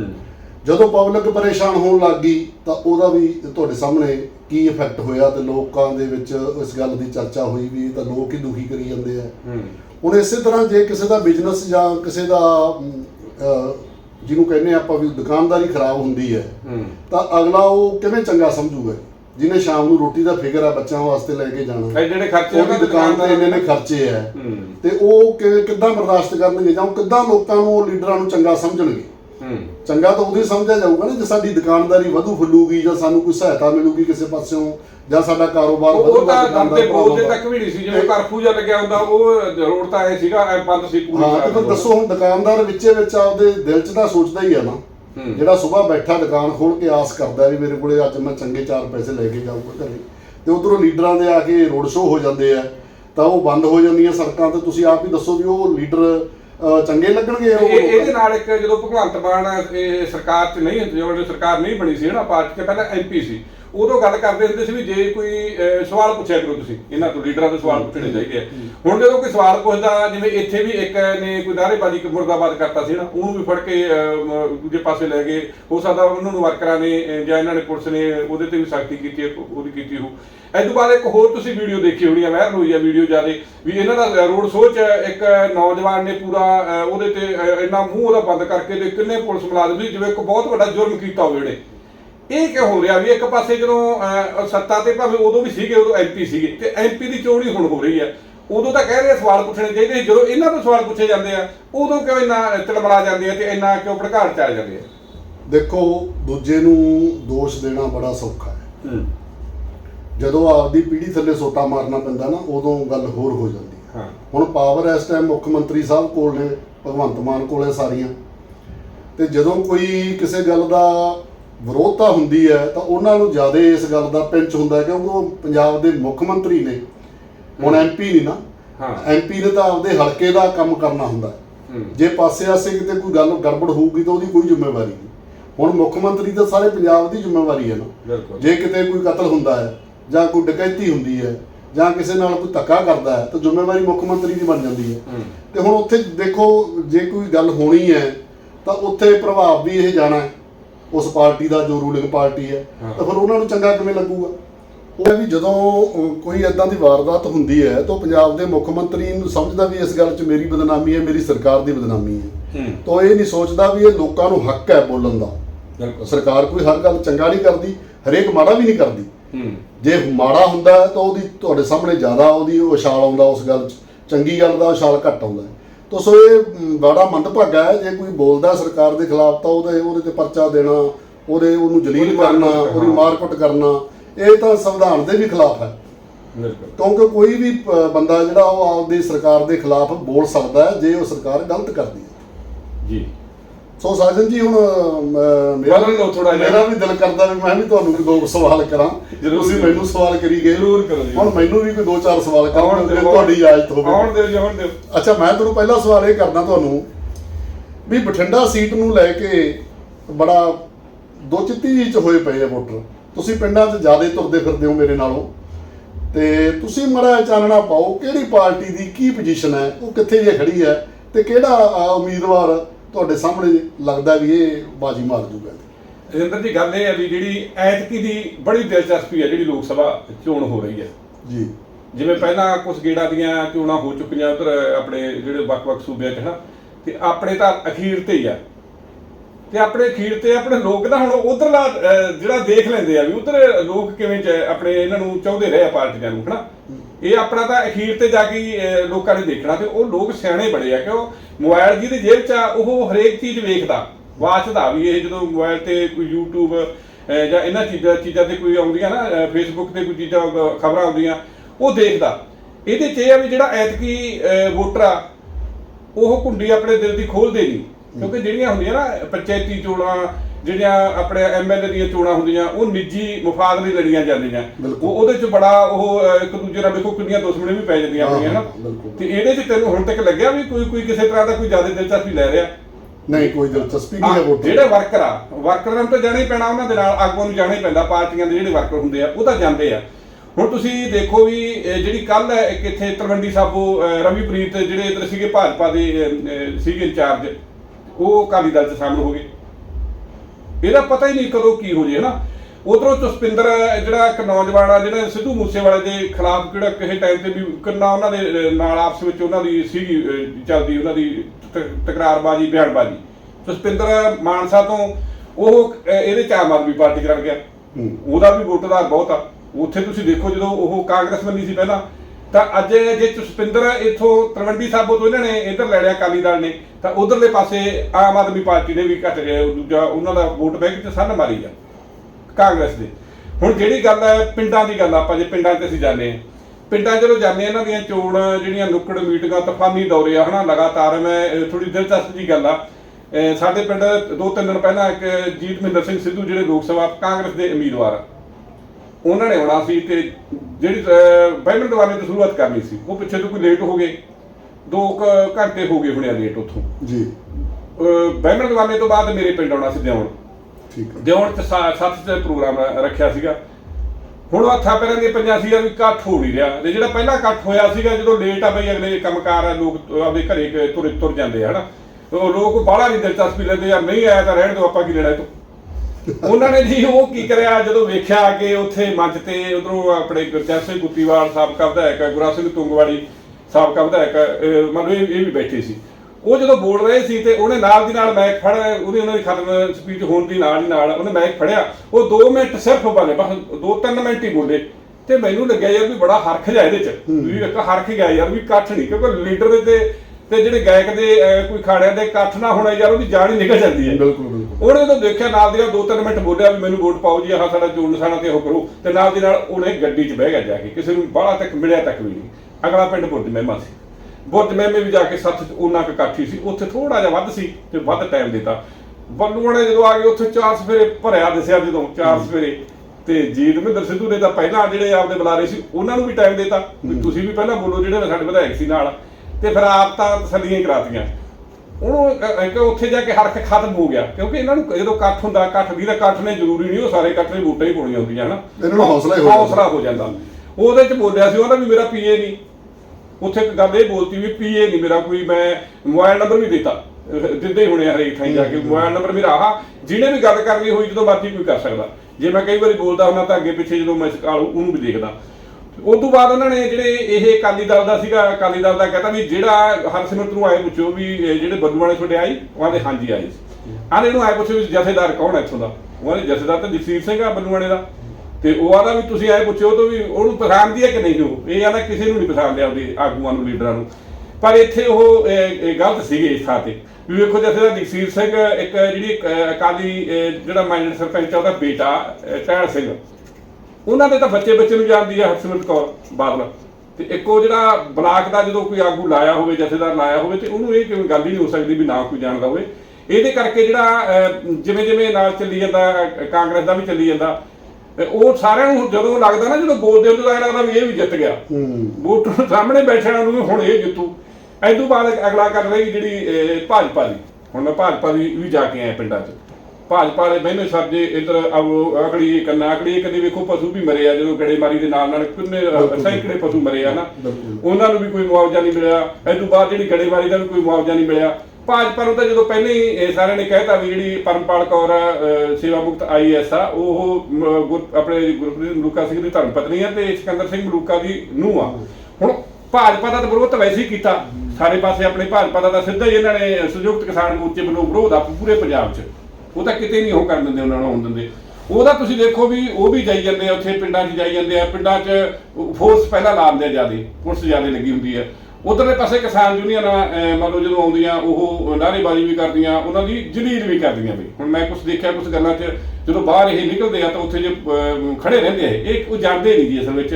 ਜਦੋਂ ਪਬਲਿਕ ਪਰੇਸ਼ਾਨ ਹੋਣ ਲੱਗ ਗਈ ਤਾਂ ਉਹਦਾ ਵੀ ਤੁਹਾਡੇ ਸਾਹਮਣੇ ਕੀ ਇਫੈਕਟ ਹੋਇਆ ਤੇ ਲੋਕਾਂ ਦੇ ਵਿੱਚ ਇਸ ਗੱਲ ਦੀ ਚਰਚਾ ਹੋਈ ਵੀ ਤਾਂ ਲੋਕ ਹੀ ਦੁਖੀ ਕਰੀ ਜਾਂਦੇ ਆ। ਹੂੰ। ਹੁਣ ਇਸੇ ਤਰ੍ਹਾਂ ਜੇ ਕਿਸੇ ਦਾ ਬਿਜ਼ਨਸ ਜਾਂ ਕਿਸੇ ਦਾ ਜਿਹਨੂੰ ਕਹਿੰਦੇ ਆਪਾਂ ਵੀ ਦੁਕਾਨਦਾਰੀ ਖਰਾਬ ਹੁੰਦੀ ਹੈ ਤਾਂ ਅਗਲਾ ਉਹ ਕਿਵੇਂ ਚੰਗਾ ਸਮਝੂਗਾ? ਜਿਹਨੇ ਸ਼ਾਮ ਨੂੰ ਰੋਟੀ ਦਾ ਫਿਕਰ ਆ ਬੱਚਿਆਂ ਵਾਸਤੇ ਲੈ ਕੇ ਜਾਣਾ। ਜਿਹੜੇ ਖਰਚੇ ਉਹਦੀ ਦੁਕਾਨ ਤੇ ਇੰਨੇ ਨੇ ਖਰਚੇ ਆ। ਤੇ ਉਹ ਕਿ- ਕਿੱਦਾਂ ਬਰਦਾਸ਼ਤ ਕਰਨਗੇ ਜਾਂ ਉਹ ਕਿੱਦਾਂ ਲੋਕਾਂ ਨੂੰ ਉਹ ਲੀਡਰਾਂ ਨੂੰ ਚੰਗਾ ਸਮਝਣਗੇ? ਚੰਗਾ ਤਾਂ ਉਦੋਂ ਹੀ ਸਮਝਿਆ ਜਾਊਗਾ ਨਾ ਜੇ ਸਾਡੀ ਦੁਕਾਨਦਾਰੀ ਵਧੂ ਫੁੱਲੂਗੀ ਜਾਂ ਸਾਨੂੰ ਕੋਈ ਸਹਾਇਤਾ ਮਿਲੂਗੀ ਕਿਸੇ ਪਾਸਿਓਂ ਜਾਂ ਸਾਡਾ ਕਾਰੋਬਾਰ ਉਹ ਵਧੂਗਾ ਤਾਂ ਦੁਕਾਨਦਾਰ ਦੰਦੇ ਬੋਲਦੇ ਭਰਾਵਾਂ ਤੱਕ ਵੀ ਨਹੀਂ ਸੀ ਜਦੋਂ ਕਰਫਿਊ ਜਿਹਾ ਲੱਗਿਆ ਹੁੰਦਾ ਉਹ ਰੋਡ ਤਾਂ ਐ ਸੀਗਾ ਐ ਬੰਦ ਸੀ ਪੂਰੀ ਹਾਂ ਤੇ ਫਿਰ ਦੱਸੋ ਹੁਣ ਦੁਕਾਨਦਾਰ ਵਿੱਚੇ ਵਿੱਚ ਆਪਦੇ ਦਿਲ 'ਚ ਤਾਂ ਸੋਚਦਾ ਹੀ ਆ ਨਾ। ਹੂੰ। ਜਿਹੜਾ ਸਵੇਰ ਬੈਠਾ ਦੁਕਾਨ ਖੋਲ ਕੇ ਆਸ ਕਰਦਾ ਵੀ ਮੇਰੇ ਕੋਲੇ ਅੱਜ ਮੈਂ ਚੰਗੇ ਚਾਰ ਪੈਸੇ ਲੈ ਕੇ ਜਾਊਂਗਾ ਘਰੇ। ਤੇ ਉਧਰੋਂ ਲੀਡਰਾਂ ਦੇ ਆ ਕੇ ਰੋਡ ਸ਼ੋਅ ਹੋ ਜਾਂਦੇ ਆ ਤਾਂ ਉਹ ਬੰਦ ਹੋ ਜਾਂਦੀਆਂ ਸੜਕਾਂ ਤੇ। ਤੁਸੀਂ ਆਪ ਹੀ ਦੱਸੋ ਵੀ ਉਹ ਲੀਡਰ ਅਹ, ਚੰਗੇ ਲੱਗਣਗੇ ਉਹ? ਇਹਦੇ ਨਾਲ ਇੱਕ ਜਦੋਂ ਭਗਵੰਤ ਮਾਨ ਇਹ ਸਰਕਾਰ 'ਚ ਨਹੀਂ ਜਦੋਂ ਸਰਕਾਰ ਨਹੀਂ ਬਣੀ ਸੀ ਨਾ ਪਾਰਟੀ ਤੇ ਪਹਿਲਾਂ ਐਮਪੀ ਸੀ। ਉਦੋਂ ਗੱਲ ਕਰਦੇ ਹੁੰਦੇ ਸੀ ਵੀ ਜੇ ਕੋਈ ਅਹ, ਸਵਾਲ ਪੁੱਛਿਆ ਕਰੋ ਤੁਸੀਂ ਇਹਨਾਂ ਤੋਂ ਲੀਡਰਾਂ ਤੋਂ ਸਵਾਲ ਪੁੱਛਣੇ ਚਾਹੀਦੇ ਆ। ਹੁਣ ਜਦੋਂ ਕੋਈ ਸਵਾਲ ਪੁੱਛਦਾ ਜਿਵੇਂ ਇੱਥੇ ਵੀ ਇੱਕ ਨੇ ਕੋਈ ਨਾਅਰੇਬਾਜ਼ੀ ਮੁਰਦਾਬਾਦ ਕਰਤਾ ਸੀ ਨਾ ਉਹਨੂੰ ਵੀ ਫੜ ਕੇ ਅਹ, ਮ- ਦੂਜੇ ਪਾਸੇ ਲੈ ਗਏ। ਹੋ ਸਕਦਾ ਉਹਨਾਂ ਨੂੰ ਵਰਕਰਾਂ ਨੇ ਅਹ, ਜਾਂ ਇਹਨਾਂ ਨੇ ਪੁਲਿਸ ਨੇ ਉਹਦੇ ਤੇ ਵੀ ਸਖਤੀ ਕੀਤੀ ਹੈ, ਉਹਦੀ ਕੀਤੀ ਹੋ ਇਸ ਤੋਂ ਬਾਅਦ ਇੱਕ ਹੋਰ ਤੁਸੀਂ ਵੀਡੀਓ ਦੇਖੀ ਹੋਣੀ ਆ ਵਾਇਰਲ ਹੋਈ ਆ ਵੀਡੀਓ ਜਿਆਦੇ ਵੀ ਇਹਨਾਂ ਦਾ ਰੋਡ ਸ਼ੋਅ 'ਚ ਇੱਕ ਨੌਜਵਾਨ ਨੇ ਪੂਰਾ ਅਹ, ਉਹਦੇ ਤੇ ਅਹ, ਇੰਨਾ ਮੂੰਹ ਉਹਦਾ ਬੰਦ ਕਰਕੇ ਤੇ ਕਿੰਨੇ ਪੁਲਿਸ ਮੁਲਾਜ਼ਮ ਸੀ ਜਿਵੇਂ ਇੱਕ ਬਹੁਤ ਵੱਡਾ ਜੁਰਮ ਕੀਤਾ ਹੋਵੇ ਉਹਨੇ ਇਹ ਕਿਉਂ ਹੋ ਰਿਹਾ ਵੀ ਇੱਕ ਪਾਸੇ ਜਦੋਂ ਸੱਤਾ ਤੇ ਭਾਵੇਂ ਉਦੋਂ ਵੀ ਸੀਗੇ ਉਦੋਂ ਐਮਪੀ ਸੀਗੇ ਤੇ ਐਮਪੀ ਦੀ ਚੋਣ ਹੀ ਹੁਣ ਹੋ ਰਹੀ ਹੈ। ਉਦੋਂ ਤਾਂ ਕਹਿ ਰਹੇ ਸਵਾਲ ਪੁੱਛਣੇ ਚਾਹੀਦੇ ਜਦੋਂ ਇਹਨਾਂ ਤੋਂ ਸਵਾਲ ਪੁੱਛੇ ਜਾਂਦੇ ਆ ਉਦੋਂ ਕਿਉਂ ਇੰਨਾ ਤੜਮੜਾ ਜਾਂਦੇ ਆ ਤੇ ਇੰਨਾ ਕਿਉਂ ਭੜਕਾੜ ਚ ਆ ਜਾਂਦੇ ਆ? ਦੇਖੋ ਦੂਜੇ ਨੂੰ ਦੋਸ਼ ਦੇਣਾ ਬੜਾ ਸੌਖਾ ਹੈ। ਜਦੋਂ ਆਪਦੀ ਪੀੜ੍ਹੀ ਥੱਲੇ ਸੋਟਾ ਮਾਰਨਾ ਪੈਂਦਾ ਨਾ ਉਦੋਂ ਗੱਲ ਹੋਰ ਹੋ ਜਾਂਦੀ ਹੈ। ਹਾਂ। ਹੁਣ ਪਾਵਰ ਇਸ ਟਾਈਮ ਮੁੱਖ ਮੰਤਰੀ ਸਾਹਿਬ ਕੋਲ ਨੇ ਭਗਵੰਤ ਮਾਨ ਕੋਲ ਹੈ ਸਾਰੀਆਂ। ਤੇ ਜਦੋਂ ਕੋਈ ਕਿਸੇ ਗੱਲ ਦਾ ਵਿਰੋਧਤਾ ਹੁੰਦੀ ਹੈ ਤਾਂ ਉਹਨਾਂ ਨੂੰ ਜ਼ਿਆਦਾ ਇਸ ਗੱਲ ਦਾ ਪਿੰਚ ਹੁੰਦਾ ਹੈ ਕਿਉਂਕਿ ਉਹ ਪੰਜਾਬ ਦੇ ਮੁੱਖ ਮੰਤਰੀ ਨੇ। ਹੁਣ ਐਮਪੀ ਨਹੀਂ ਨਾ। ਹਾਂ। ਐਮਪੀ ਨੇ ਤਾਂ ਆਪਦੇ ਹਲਕੇ ਦਾ ਕੰਮ ਕਰਨਾ ਹੁੰਦਾ। ਜੇ ਪਾਸੇ ਆਸੇ ਕਿਤੇ ਕੋਈ ਗੱਲ ਗੜਬੜ ਹੋਊਗੀ ਤਾਂ ਉਹਦੀ ਕੋਈ ਜ਼ਿੰਮੇਵਾਰੀ ਨਹੀਂ। ਹੁਣ ਮੁੱਖ ਮੰਤਰੀ ਤਾਂ ਸਾਰੇ ਪੰਜਾਬ ਦੀ ਜ਼ਿੰਮੇਵਾਰੀ ਹੈ ਨਾ। ਜੇ ਕਿਤੇ ਕੋਈ ਕਤਲ ਹੁੰਦਾ ਹੈ ਜਾਂ ਕੋਈ ਡਕੈਤੀ ਹੁੰਦੀ ਹੈ ਜਾਂ ਕਿਸੇ ਨਾਲ ਕੋਈ ਧੱਕਾ ਕਰਦਾ ਹੈ ਤਾਂ ਜ਼ਿੰਮੇਵਾਰੀ ਮੁੱਖ ਮੰਤਰੀ ਦੀ ਬਣ ਜਾਂਦੀ ਹੈ। ਹੂੰ। ਤੇ ਹੁਣ ਉੱਥੇ ਦੇਖੋ ਜੇ ਕੋਈ ਗੱਲ ਹੋਣੀ ਹੈ ਤਾਂ ਉੱਥੇ ਪ੍ਰਭਾਵ ਵੀ ਇਹ ਜਾਣਾ ਹੈ। ਉਸ ਪਾਰਟੀ ਦਾ ਜੋ ਰੂਲਿੰਗ ਪਾਰਟੀ ਹੈ। ਤਾਂ ਫਿਰ ਉਹਨਾਂ ਨੂੰ ਚੰਗਾ ਕਿਵੇਂ ਲੱਗੂਗਾ? ਉਹ ਵੀ ਜਦੋਂ ਕੋਈ ਐਦਾਂ ਦੀ ਵਾਰਦਾਤ ਹੁੰਦੀ ਹੈ ਤਾਂ ਪੰਜਾਬ ਦੇ ਮੁੱਖ ਮੰਤਰੀ ਨੂੰ ਸਮਝਦਾ ਵੀ ਇਸ ਗੱਲ 'ਚ ਮੇਰੀ ਬਦਨਾਮੀ ਹੈ ਮੇਰੀ ਸਰਕਾਰ ਦੀ ਬਦਨਾਮੀ ਹੈ। ਤਾਂ ਇਹ ਨਹੀਂ ਸੋਚਦਾ ਵੀ ਇਹ ਲੋਕਾਂ ਨੂੰ ਹੱਕ ਹੈ ਬੋਲਣ ਦਾ। ਬਿਲਕੁਲ। ਸਰਕਾਰ ਕੋਈ ਹਰ ਗੱਲ ਚੰਗਾ ਨਹੀਂ ਕਰਦੀ ਹਰੇਕ ਮਾੜਾ ਵੀ ਨਹੀਂ ਕਰਦੀ। ਜੇ ਮਾੜਾ ਹੁੰਦਾ ਹੈ ਤਾਂ ਉਹਦੀ ਤੁਹਾਡੇ ਸਾਹਮਣੇ ਜ਼ਿਆਦਾ ਉਹਦੀ ਉਛਾਲ ਆਉਂਦਾ ਉਸ ਗੱਲ 'ਚ। ਚੰਗੀ ਗੱਲ ਦਾ ਉਛਾਲ ਘੱਟ ਆਉਂਦਾ ਹੈ। ਤਾਂ ਸੋ ਇਹ ਬੜਾ ਮੰਦਭਾਗਾ ਹੈ। ਜੇ ਕੋਈ ਬੋਲਦਾ ਸਰਕਾਰ ਦੇ ਖਿਲਾਫ ਤਾਂ ਉਹਦੇ ਉਹਦੇ ਤੇ ਪਰਚਾ ਦੇਣਾ ਉਹਦੇ ਉਹਨੂੰ ਜਲੀਲ ਕਰਨਾ ਉਹਦੀ। ਮਾਰਕੁੱਟ ਕਰਨਾ ਇਹ ਤਾਂ ਸੰਵਿਧਾਨ ਦੇ ਵੀ ਖਿਲਾਫ ਹੈ। ਬਿਲਕੁਲ। ਕਿਉਂਕਿ ਕੋਈ ਵੀ ਬੰਦਾ ਜਿਹੜਾ ਉਹ ਆਪਦੀ ਸਰਕਾਰ ਦੇ ਖਿਲਾਫ ਬੋਲ ਸਕਦਾ ਹੈ ਜੇ ਉਹ ਸਰਕਾਰ ਗਲਤ ਕਰਦੀ ਹੈ। ਜੀ। ਸੋ ਸਾਜਨ ਜੀ ਹੁਣ ਮੇਰਾ ਬਦਲ ਲਓ ਜਿਹਾ। ਮੇਰਾ ਵੀ ਦਿਲ ਕਰਦਾ ਵੀ ਮੈਂ ਵੀ ਤੁਹਾਨੂੰ ਕੋਈ ਦੋ ਸਵਾਲ ਕਰਾਂ ਜ਼ਰੂਰ ਤੁਸੀਂ ਜੀ। ਮੈਨੂੰ ਸਵਾਲ ਕਰੀ ਗਏ ਜ਼ਰੂਰ ਕਰੋ ਜੀ। ਹੁਣ ਮੈਨੂੰ ਵੀ ਕੋਈ ਦੋ ਚਾਰ ਸਵਾਲ ਆਉਣ ਦਿਓ ਦੇ ਤੁਹਾਡੀ ਇਜਾਜ਼ਤ ਹੋਵੇ ਆਉਣ ਦਿਓ ਜੀ ਆਉਣ ਦਿਓ ਅੱਛਾ ਮੈਂ ਤੁਹਾਨੂੰ ਪਹਿਲਾ ਸਵਾਲ ਇਹ ਕਰਦਾ ਤੁਹਾਨੂੰ ਵੀ ਬਠਿੰਡਾ ਸੀਟ ਨੂੰ ਲੈ ਕੇ ਬੜਾ ਦੋ ਚਿੱਤੀ ਜਿਹੀ ਚ ਹੋਏ ਪਏ ਆ ਵੋਟਰ ਤੁਸੀਂ ਪਿੰਡਾਂ 'ਚ ਜ਼ਿਆਦਾ ਤੁਰਦੇ ਫਿਰਦੇ ਹੋ ਮੇਰੇ ਨਾਲੋਂ ਤੇ ਤੁਸੀਂ ਮੜਾ ਚਾਨਣਾ ਪਾਓ ਕਿਹੜੀ ਪਾਰਟੀ ਦੀ ਕੀ ਪੋਜੀਸ਼ਨ ਹੈ ਉਹ ਕਿੱਥੇ ਜੇ ਖੜੀ ਹੈ ਤੇ ਕਿਹੜਾ ਉਮੀਦਵਾਰ ਤੁਹਾਡੇ ਸਾਹਮਣੇ ਲੱਗਦਾ ਵੀ ਇਹ ਬਾਜੀ ਮਾਰ ਜੂਗਾ ਰਜਿੰਦਰ ਜੀ ਗੱਲ ਇਹ ਹੈ ਵੀ ਜਿਹੜੀ ਐਤਕੀ ਦੀ ਬੜੀ ਦਿਲਚਸਪੀ ਹੈ ਜਿਹੜੀ ਲੋਕ ਸਭਾ ਚੋਣ ਹੋ ਰਹੀ ਹੈ। ਜੀ। ਜਿਵੇਂ ਪਹਿਲਾਂ ਕੁਝ ਗੇੜਾ ਦੀਆਂ ਚੋਣਾਂ ਹੋ ਚੁੱਕੀਆਂ ਉਧਰ ਆਪਣੇ ਜਿਹੜੇ ਵੱਖ-ਵੱਖ ਸੂਬਿਆਂ 'ਚ ਹਨਾ ਤੇ ਆਪਣੇ ਤਾਂ ਅਖੀਰ ਤੇ ਹੀ ਆ। ਤੇ ਆਪਣੇ ਅਖੀਰ ਤੇ ਆਪਣੇ ਲੋਕ ਤਾਂ ਹੁਣ ਉਧਰਲਾ ਜਿਹੜਾ ਦੇਖ ਲੈਂਦੇ ਆ ਵੀ ਉਧਰ ਲੋਕ ਕਿਵੇਂ ਚ ਆਪਣੇ ਇਹਨਾਂ ਨੂੰ ਚਾਹੁੰਦੇ ਰਹੇ ਆ ਪਾਰਟੀਆਂ ਨੂੰ ਹਨਾ? ਇਹ ਆਪਣਾ ਤਾਂ ਅਖੀਰ ਤੇ ਜਾ ਕੇ ਲੋਕਾਂ ਨੇ ਦੇਖਣਾ ਤੇ ਉਹ ਲੋਕ ਸਿਆਣੇ ਬੜੇ ਆ ਕਿ ਉਹ ਮੋਬਾਈਲ ਜਿਹਦੀ ਜੇਬ 'ਚ ਆ, ਉਹ ਹਰੇਕ ਚੀਜ਼ ਵੇਖਦਾ ਵਾਚਦਾ ਵੀ ਇਹ ਜਦੋਂ ਮੋਬਾਈਲ ਤੇ ਕੋਈ YouTube ਜਾਂ ਇਹਨਾਂ ਚੀਜ਼ਾਂ ਚੀਜ਼ਾਂ ਤੇ ਕੋਈ ਆਉਂਦੀਆਂ ਨਾ ਫੇਸਬੁੱਕ ਤੇ ਕੋਈ ਚੀਜ਼ਾਂ ਖਬਰਾਂ ਆਉਂਦੀਆਂ, ਉਹ ਦੇਖਦਾ। ਇਹਦੇ 'ਚ ਇਹ ਆ ਵੀ ਜਿਹੜਾ ਐਤਕੀ ਵੋਟਰ ਆ, ਉਹ ਕੁੰਡੀ ਆਪਣੇ ਦਿਲ ਦੀ ਖੋਲਦੇ ਨਹੀਂ। ਕਿਉਂਕਿ ਜਿਹੜੀਆਂ ਹੁੰਦੀਆਂ ਨਾ, ਪੰਚਾਇਤੀ ਚੋਣਾਂ ਜਿਹੜੀਆਂ ਆਪਣੇ ਐਮਐਲਏ ਦੀਆਂ ਚੋਣਾਂ ਹੁੰਦੀਆਂ ਉਹ ਨਿੱਜੀ ਮਫਾਦ ਲਈ ਲੜੀਆਂ ਜਾਂਦੀਆਂ। ਉਹ ਉਹਦੇ 'ਚ ਬੜਾ ਉਹ ਇੱਕ ਦੂਜੇ ਨਾਲ ਵੇਖੋ ਕਿੰਨੀਆਂ ਦੁਸ਼ਮਣੀ ਵੀ ਪੈ ਜਾਂਦੀਆਂ ਹਾਂ, ਆਪਣੀਆਂ ਨਾ। ਹਾਂ। ਤੇ ਇਹਦੇ 'ਚ ਤੈਨੂੰ ਹੁਣ ਤੱਕ ਲੱਗਿਆ ਵੀ ਕੋਈ ਕੋਈ ਕਿਸੇ ਤਰ੍ਹਾਂ ਦਾ ਕੋਈ ਜ਼ਿਆਦਾ ਦਿਲਚਸਪੀ ਲੈ ਰਿਹਾ? ਨਹੀਂ ਕੋਈ ਦਿਲਚਸਪੀ ਨਹੀਂ ਹੈ ਹਾਂ, ਵੋਟਰ ਜਿਹੜੇ ਵਰਕਰ ਆ ਵਰਕਰਾਂ ਨੂੰ ਤਾਂ ਜਾਣਾ ਹੀ ਪੈਣਾ ਉਹਨਾਂ ਦੇ ਨਾਲ ਆਗੂਆਂ ਨੂੰ ਜਾਣਾ ਹੀ ਪੈਂਦਾ ਪਾਰਟੀਆਂ ਦੇ ਜਿਹੜੇ ਵਰਕਰ ਹੁੰਦੇ ਆ ਉਹ ਤਾਂ ਜਾਂਦੇ ਆ। ਹੁਣ ਤੁਸੀਂ ਦੇਖੋ ਵੀ ਜਿਹੜੀ ਕੱਲ ਇੱਕ ਇੱਥੇ ਤਲਵੰਡੀ ਸਾਬੋ ਰਵੀਪ੍ਰੀਤ ਜਿਹੜੇ ਇੱਧਰ ਸੀਗੇ ਭਾਜਪਾ ਦੇ ਸੀਗੇ ਇੰਚਾਰਜ ਉਹ ਅਕਾਲੀ ਦਲ 'ਚ ਸ਼ਾਮਲ ਹੋ ਗਏ। ਇਹਦਾ ਪਤਾ ਹੀ ਨਹੀਂ ਕਦੋਂ ਕੀ ਹੋ ਜੇ ਹਨਾ? ਉਧਰੋਂ ਜਸਪਿੰਦਰ ਜਿਹੜਾ ਇੱਕ ਨੌਜਵਾਨ ਆ ਜਿਹੜਾ ਸਿੱਧੂ ਮੂਸੇਵਾਲੇ ਦੇ ਖਿਲਾਫ ਕਿਹੜਾ ਕਿਸੇ ਟਾਈਮ ਤੇ ਵੀ ਕਿੰਨਾ ਉਹਨਾਂ ਦੇ ਨਾਲ ਆਪਸ ਵਿੱਚ ਉਹਨਾਂ ਦੀ ਸੀਗੀ ਚੱਲਦੀ ਉਹਨਾਂ ਦੀ ਤਕਰਾਰਬਾਜ਼ੀ ਬਿਆਨਬਾਜ਼ੀ। ਜਸਪਿੰਦਰ ਮਾਨਸਾ ਤੋਂ ਉਹ ਇਹਦੇ ਚ ਆਮ ਆਦਮੀ ਪਾਰਟੀ ਕਰ ਗਿਆ। ਉਹਦਾ ਵੀ ਵੋਟਦਾਰ ਬਹੁਤ ਆ। ਉੱਥੇ ਤੁਸੀਂ ਦੇਖੋ ਜਦੋਂ ਉਹ ਕਾਂਗਰਸ ਬੰਦੀ ਸੀ ਪਹਿਲਾਂ ਤਾਂ ਅੱਜ ਜੇ ਜਸਪਿੰਦਰ ਇੱਥੋਂ ਤਰਵੰਡੀ ਸਾਬੋ ਤੋਂ ਇਹਨਾਂ ਨੇ ਇੱਧਰ ਲੈ ਲਿਆ ਅਕਾਲੀ ਦਲ ਨੇ, ਤਾਂ ਉਧਰਲੇ ਪਾਸੇ ਆਮ ਆਦਮੀ ਪਾਰਟੀ ਨੇ ਵੀ ਘਟ ਗਿਆ ਦੂਜਾ ਉਹਨਾਂ ਦਾ ਵੋਟ ਬੈਂਕ ਤੇ ਸੰਨ ਮਾਰੀ ਆ ਕਾਂਗਰਸ ਦੇ। ਹੁਣ ਜਿਹੜੀ ਗੱਲ ਹੈ, ਪਿੰਡਾਂ ਦੀ ਗੱਲ ਆਪਾਂ ਜੇ ਪਿੰਡਾਂ 'ਚ ਅਸੀਂ ਜਾਂਦੇ ਹਾਂ। ਪਿੰਡਾਂ 'ਚ ਜਦੋਂ ਜਾਂਦੇ ਹਾਂ, ਇਹਨਾਂ ਦੀਆਂ ਚੋਣ ਜਿਹੜੀਆਂ ਨੁੱਕੜ ਮੀਟਿੰਗਾਂ, ਤੂਫਾਨੀ ਦੌਰੇ ਆ, ਹਨਾ, ਲਗਾਤਾਰ ਮੈਂ ਥੋੜੀ ਦਿਲਚਸਪ ਜੀ ਗੱਲ ਆ। ਸਾਡੇ ਪਿੰਡ ਦੋ ਤਿੰਨ ਦਿਨ ਪਹਿਲਾਂ ਇੱਕ ਜੀਤ ਮਹਿੰਦਰ ਸਿੰਘ ਸਿੱਧੂ, ਜਿਹੜੇ ਲੋਕ ਸਭਾ ਕਾਂਗਰਸ ਦੇ ਉਮੀਦਵਾਰ ਆ। ਉਹਨਾਂ ਨੇ ਆਉਣਾ ਸੀ ਤੇ ਜਿਹੜੀ ਅਹ, ਬਹਿਮਣ ਦਵਾਨੇ ਤੋਂ ਸ਼ੁਰੂਆਤ ਕਰਨੀ ਸੀ ਉਹ ਪਿੱਛੇ ਤੋਂ ਕੋਈ ਲੇਟ ਹੋ ਗਏ। ਦੋ ਕੁ ਘੰਟੇ ਹੋ ਗਏ ਹੁਣੇ ਲੇਟ ਉੱਥੋਂ। ਜੀ। ਅਹ, ਬਹਿਮਣ ਦਵਾਨੇ ਤੋਂ ਬਾਅਦ ਮੇਰੇ ਪਿੰਡ ਆਉਣਾ ਸੀ ਦਿਉਣ ਠੀਕ ਹੈ ਦਿਉਣ ਸਾ- ਸੱਤ ਤੇ ਪ੍ਰੋਗਰਾਮ ਰੱਖਿਆ ਸੀਗਾ। ਹੁਣ ਉਹ ਹੱਥਾਂ ਪੈਰਾਂ ਦੀਆਂ ਪੰਜਾਂ ਸੀ ਵੀ ਇਕੱਠ ਹੋ ਨਹੀਂ ਰਿਹਾ। ਤੇ ਜਿਹੜਾ ਪਹਿਲਾਂ ਇਕੱਠ ਹੋਇਆ ਸੀਗਾ ਜਦੋਂ ਲੇਟ ਆ ਬਈ ਅਗਲੇ ਕੰਮਕਾਰ ਆ ਲੋਕ ਆਪਦੇ ਘਰੇ ਤੁਰ ਤੁਰ ਜਾਂਦੇ ਆ ਹਨਾ। ਉਹ ਲੋਕ ਬਾਹਲਾ ਨਹੀਂ ਦਿਲਚਸਪੀ ਲੈਂਦੇ ਯਾਰ ਨਹੀਂ ਆਇਆ ਤਾਂ ਰਹਿਣ ਦਿਓ ਆਪਾਂ ਕੀ ਲੈਣਾ ਇਹ ਤੋਂ ਉਹਨਾਂ ਨੇ ਜੀ ਉਹ ਕੀ ਕਰਿਆ? ਜਦੋਂ ਵੇਖਿਆ ਕਿ ਉੱਥੇ ਮੰਚ ਤੇ ਉਧਰੋਂ ਆਪਣੇ ਗੁਰਚਰਨ ਸਿੰਘ ਗੁੱਤੀਵਾਲ ਸਾਬਕਾ ਵਿਧਾਇਕ ਗੁਰਾ ਸਿੰਘ ਤੁੰਗਵਾੜੀ ਸਾਬਕਾ ਵਿਧਾਇਕ ਮਤਲਬ ਇਹ ਵੀ ਬੈਠੇ ਸੀ। ਉਹ ਜਦੋਂ ਬੋਲ ਰਹੇ ਸੀ ਤੇ ਉਹਨੇ ਨਾਲ ਦੀ ਨਾਲ ਮੈਕ ਫੜ ਉਹਦੀ ਉਹਨਾਂ ਦੀ ਖਤਮ ਸਪੀਚ ਹੋਣ ਦੀ ਨਾਲ ਹੀ ਨਾਲ ਉਹਨੇ ਮੈਕ ਫੜਿਆ। ਉਹ 2 ਮਿੰਟ ਸਿਰਫ ਬਣੇ ਬਸ 2-3 ਮਿੰਟ ਹੀ ਬੋਲੇ। ਤੇ ਮੈਨੂੰ ਲੱਗਿਆ ਯਾਰ ਵੀ ਬੜਾ ਹਰਖ ਜਾ ਇਹਦੇ ਚ। ਵੀ ਇੱਕ ਹਰਖ ਗਿਆ ਯਾਰ ਵੀ ਇਕੱਠ ਨਹੀਂ ਕਿਉਂਕਿ ਲੀਡਰ ਦੇ ਤੇ ਜਿਹੜੇ ਗਾਇਕ ਦੇ ਕੋਈ ਖਾੜਿਆਂ ਦੇ ਇਕੱਠ ਨਾ ਹੋਣਾ ਯਾਰ ਉਹਦੀ ਜਾਨ ਹੀ ਨਿਕਲ ਜਾਂਦੀ ਹੈ। ਬਿਲਕੁਲ। ਉਹਨੇ ਜਦੋਂ ਦੇਖਿਆ ਨਾਲ ਦੀ ਨਾਲ ਦੋ ਤਿੰਨ ਮਿੰਟ ਬੋਲਿਆ ਵੀ ਮੈਨੂੰ ਵੋਟ ਪਾਓ ਜੀ ਆਹ ਸਾਡਾ ਚੋਣ ਨਿਸ਼ਾਨਾ ਤੇ ਉਹ ਕਰੋ। ਤੇ ਨਾਲ ਦੀ ਨਾਲ ਉਹਨੇ ਗੱਡੀ 'ਚ ਬਹਿ ਗਿਆ ਜਾ ਕੇ ਕਿਸੇ ਨੂੰ ਬਾਹਲਾ ਤੱਕ ਮਿਲਿਆ ਤੱਕ ਵੀ ਨਹੀਂ। ਅਗਲਾ ਪਿੰਡ ਬੁਰਜ ਮਹਿਮਾ ਸੀ। ਬੁਰਜ ਮਹਿਮੇ ਵੀ ਜਾ ਕੇ ਸੱਤ ਉਹਨਾਂ ਕੁ ਕਾਠੀ ਸੀ। ਉੱਥੇ ਥੋੜਾ ਜਿਹਾ ਵੱਧ ਸੀ ਤੇ ਵੱਧ ਟਾਈਮ ਦਿੱਤਾ। ਬੱਲੂ ਵਾਲੇ ਜਦੋਂ ਆ ਗਏ ਉੱਥੇ ਚਾਰ ਸਫੇਰੇ ਭਰਿਆ ਦਿਸਿਆ ਜਦੋਂ ਚਾਰ ਸਫੇਰੇ ਤੇ ਜੀਤ ਮਹਿੰਦਰ ਸਿੱਧੂ ਨੇ ਤਾਂ ਪਹਿਲਾਂ ਜਿਹੜੇ ਆਪਦੇ ਬੁਲਾਰੇ ਸੀ ਉਹਨਾਂ ਨੂੰ ਵੀ ਟਾਈਮ ਦਿੱਤਾ। ਵੀ ਤੁਸੀਂ ਵੀ ਪਹਿਲਾਂ ਬੋਲੋ ਜਿਹੜੇ ਸਾਡੇ ਵਿਧਾਇਕ ਸੀ ਨਾਲ। ਤੇ ਫਿਰ ਆਪ ਤਾਂ ਤਸੱਲੀਆਂ ਕਰਾਤੀਆਂ। ਉਹਨੂੰ ਅਹ, ਕਿ ਉੱਥੇ ਜਾ ਕੇ ਹਰਖ ਖਤਮ ਹੋ ਗਿਆ। ਕਿਉਂਕਿ ਇਹਨਾਂ ਨੂੰ ਜਦੋਂ ਇਕੱਠ ਹੁੰਦਾ ਇਕੱਠ ਵੀ ਦਾ ਇਕੱਠ ਨੇ ਜ਼ਰੂਰੀ ਨਹੀਂ ਉਹ ਸਾਰੇ ਇਕੱਠ ਨੇ ਵੋਟਾਂ ਹੀ ਪਾਉਣੀਆਂ ਹੁੰਦੀਆਂ ਹਨਾ? ਇਹਨਾਂ ਨੂੰ ਹੌਸਲਾ ਹੀ ਹੋ ਜਾਂਦਾ। ਹੌਸਲਾ ਹੋ ਜਾਂਦਾ। ਉਹਦੇ ਚ ਬੋਲਿਆ ਸੀ ਉਹਦਾ ਵੀ ਮੇਰਾ ਪੀਏ ਨਹੀਂ ਉੱਥੇ ਇੱਕ ਗੱਲ ਇਹ ਬੋਲਤੀ ਵੀ ਪੀਏ ਨਹੀਂ ਮੇਰਾ ਕੋਈ ਮੈਂ ਮੋਬਾਈਲ ਨੰਬਰ ਵੀ ਦਿੱਤਾ। ਦਿੰਦੇ ਹੋਣੇ ਹਰੇਕ ਥਾਂ ਜਾ ਕੇ। ਮੋਬਾਈਲ ਨੰਬਰ ਮੇਰਾ ਆਹ ਜਿਹਨੇ ਵੀ ਗੱਲ ਕਰਨੀ ਹੋਈ ਜਦੋਂ ਮਰਜ਼ੀ ਕੋਈ ਕਰ ਸਕਦਾ। ਜੇ ਮੈਂ ਕਈ ਵਾਰੀ ਬੋਲਦਾ ਹੁੰਦਾ ਤਾਂ ਅੱਗੇ ਪਿੱਛੇ ਜਦੋਂ ਮੈਂ ਕਾਲ ਉਹਨੂੰ ਵੀ ਦੇਖਦਾ। ਉਸ ਤੋਂ ਬਾਅਦ ਉਹਨਾਂ ਨੇ ਜਿਹੜੇ ਇਹ ਅਕਾਲੀ ਦਲ ਦਾ ਸੀਗਾ ਅਕਾਲੀ ਦਲ ਦਾ ਕਹਿੰਦਾ ਵੀ ਜਿਹੜਾ ਹਰਸਿਮਰਤ ਨੂੰ ਆਏ ਪੁੱਛੋ ਵੀ ਇਹ ਜਿਹੜੇ ਬੱਦੂ ਵਾਲੇ ਤੁਹਾਡੇ ਆਈ ਉਹ ਆਂਦੇ ਹਾਂਜੀ ਆਏ ਸੀ। ਆਂਦੇ ਇਹਨੂੰ ਆਏ ਪੁੱਛੋ ਵੀ ਜਥੇਦਾਰ ਕੌਣ ਹੈ ਇੱਥੋਂ ਦਾ? ਉਹ ਆਂਦੇ ਜਥੇਦਾਰ ਤਾਂ ਜਗਸੀਰ ਸਿੰਘ ਆ ਬੱਦੂ ਵਾਲੇ ਦਾ। ਤੇ ਉਹ ਆਦਾ ਵੀ ਤੁਸੀਂ ਆਏ ਪੁੱਛੋ ਤੋਂ ਵੀ ਉਹਨੂੰ ਪਛਾਣਦੀ ਹੈ ਕਿ ਨਹੀਂ ਉਹ? ਇਹ ਆਂਦਾ ਕਿਸੇ ਨੂੰ ਨਹੀਂ ਪਛਾਣਦੇ ਆਪਦੇ ਆਗੂਆਂ ਨੂੰ ਲੀਡਰਾਂ ਨੂੰ। ਪਰ ਇੱਥੇ ਉਹ ਗਲਤ ਸੀਗੇ ਇਸ ਥਾਂ ਤੇ। ਵੀ ਵੇਖੋ ਜਥੇਦਾਰ ਜਗਸੀਰ ਸਿੰਘ ਇੱਕ ਜਿਹੜੀ ਅਕਾਲੀ ਜਿਹੜਾ ਮਾਈਨਰ ਸਰਪੰਚ ਆ ਉਹਦਾ ਬੇਟਾ ਅਹ, ਟਹਿਲ ਸਿੰਘ। ਉਹਨਾਂ ਦੇ ਤਾਂ ਬੱਚੇ ਬੱਚੇ ਨੂੰ ਜਾਣਦੀ ਹੈ ਹਰਸਿਮਰਤ ਕੌਰ ਬਾਦਲ। ਤੇ ਇੱਕ ਜਿਹੜਾ ਬਲਾਕ ਦਾ ਜਦੋਂ ਕੋਈ ਆਗੂ ਲਾਇਆ ਹੋਵੇ ਜਥੇਦਾਰ ਲਾਇਆ ਹੋਵੇ ਤੇ ਉਹਨੂੰ ਇਹ ਕਿਵੇਂ ਗੱਲ ਹੀ ਨਹੀਂ ਹੋ ਸਕਦੀ ਵੀ ਨਾ ਕੋਈ ਜਾਣਦਾ ਹੋਵੇ। ਇਹਦੇ ਕਰਕੇ ਜਿਹੜਾ ਜਿਵੇਂ ਜਿਵੇਂ ਨਾਲ ਚੱਲੀ ਜਾਂਦਾ ਕਾਂਗਰਸ ਦਾ ਵੀ ਚੱਲੀ ਜਾਂਦਾ ਉਹ ਸਾਰਿਆਂ ਨੂੰ ਜਦੋਂ ਲੱਗਦਾ ਨਾ ਜਦੋਂ ਬੋਲਦੇ ਉਦੋਂ ਐਂ ਲੱਗਦਾ ਵੀ ਇਹ ਵੀ ਜਿੱਤ ਗਿਆ। ਹੂੰ। ਵੋਟ ਨੂੰ ਸਾਹਮਣੇ ਬੈਠਿਆਂ ਨੂੰ ਹੁਣ ਇਹ ਜਿੱਤੂ। ਐ ਤੋਂ ਬਾਅਦ ਅਗਲਾ ਕਰ ਰਹੀ ਜਿਹੜੀ ਭਾਜਪਾ ਦੀ। ਹੁਣ ਮੈਂ ਭਾਜਪਾ ਦੀ ਵੀ ਜਾ ਕੇ ਆਇਆ ਪਿੰਡਾਂ 'ਚ। ਭਾਜਪਾ ਦੇ ਬਹਿਨੇ ਸਰਜੇ ਇਧਰ ਅਗਲੀ ਕੰਨਾ ਅਗਲੀ ਕਦੇ ਵੇਖੋ ਪਸ਼ੂ ਵੀ ਮਰੇ ਆ ਜਦੋਂ ਗੜੇਮਾਰੀ ਦੇ ਨਾਲ ਨਾਲ ਕਿੰਨੇ ਸੈਂਕੜੇ ਪਸ਼ੂ ਮਰੇ ਆ ਨਾ। ਉਹਨਾਂ ਨੂੰ ਵੀ ਕੋਈ ਮੁਆਵਜ਼ਾ ਨਹੀਂ ਮਿਲਿਆ। ਐ ਤੋਂ ਬਾਅਦ ਜਿਹੜੀ ਗੜੇਮਾਰੀ ਦਾ ਵੀ ਕੋਈ ਮੁਆਵਜ਼ਾ ਨਹੀਂ ਮਿਲਿਆ। ਭਾਜਪਾ ਨੂੰ ਤਾਂ ਜਦੋਂ ਪਹਿਲੇ ਹੀ ਇਹ ਸਾਰਿਆਂ ਨੇ ਕਹਿਤਾ ਵੀ ਜਿਹੜੀ ਪਰਮਪਾਲ ਕੌਰ ਸੇਵਾ ਮੁਕਤ ਆਈਐਸ ਆ ਉਹ ਆਪਣੇ ਗੁਰਪ੍ਰੀਤ ਮਲੂਕਾ ਸਿੰਘ ਦੀ ਧਰਮ ਪਤਨੀ ਆ ਤੇ ਸਿਕੰਦਰ ਸਿੰਘ ਮਲੂਕਾ ਦੀ ਨੂੰਹ ਆ। ਹੁਣ ਭਾਜਪਾ ਦਾ ਤਾਂ ਵਿਰੋਧ ਤਾਂ ਵੈਸੇ ਹੀ ਕੀਤਾ। ਸਾਰੇ ਪਾਸੇ ਆਪਣੇ ਭਾਜਪਾ ਦਾ ਤਾਂ ਸਿੱਧਾ ਹੀ ਇਹਨਾਂ ਨੇ ਸੰਯੁਕਤ ਕਿਸਾਨ ਮੋਰਚੇ ਵੱਲੋਂ ਵਿਰੋਧ ਆ ਪੂਰੇ ਪੰਜਾਬ 'ਚ। ਉਹ ਤਾਂ ਕਿਤੇ ਨਹੀਂ ਉਹ ਕਰਨ ਦਿੰਦੇ ਉਹਨਾਂ ਨੂੰ ਆਉਣ ਦਿੰਦੇ। ਉਹਦਾ ਤੁਸੀਂ ਦੇਖੋ ਵੀ ਉਹ ਵੀ ਜਾਈ ਜਾਂਦੇ ਆ ਉੱਥੇ ਪਿੰਡਾਂ 'ਚ ਜਾਈ ਜਾਂਦੇ ਆ ਪਿੰਡਾਂ 'ਚ ਫੋਰਸ ਪਹਿਲਾਂ ਲਾਉਂਦੇ ਆ ਜਿਆਦੇ ਪੁਲਿਸ ਜਿਆਦੇ ਲੱਗੀ ਹੁੰਦੀ ਹੈ ਉਧਰਲੇ ਪਾਸੇ ਕਿਸਾਨ ਯੂਨੀਅਨਾਂ ਮੰਨ ਲਓ ਜਦੋਂ ਆਉਂਦੀਆਂ ਉਹ ਨਾਅਰੇਬਾਜ਼ੀ ਵੀ ਕਰਦੀਆਂ ਉਹਨਾਂ ਦੀ ਜਲੀਲ ਵੀ ਕਰਦੀਆਂ ਵੀ ਹੁਣ ਮੈਂ ਕੁਝ ਦੇਖਿਆ ਕੁਝ ਗੱਲਾਂ 'ਚ ਜਦੋਂ ਬਾਹਰ ਇਹ ਨਿਕਲਦੇ ਆ ਤਾਂ ਉੱਥੇ ਜੇ ਖੜੇ ਰਹਿੰਦੇ ਆ ਇਹ ਉਹ ਜਾਂਦੇ ਨਹੀਂ ਜੀ ਅਸਲ ਵਿੱਚ।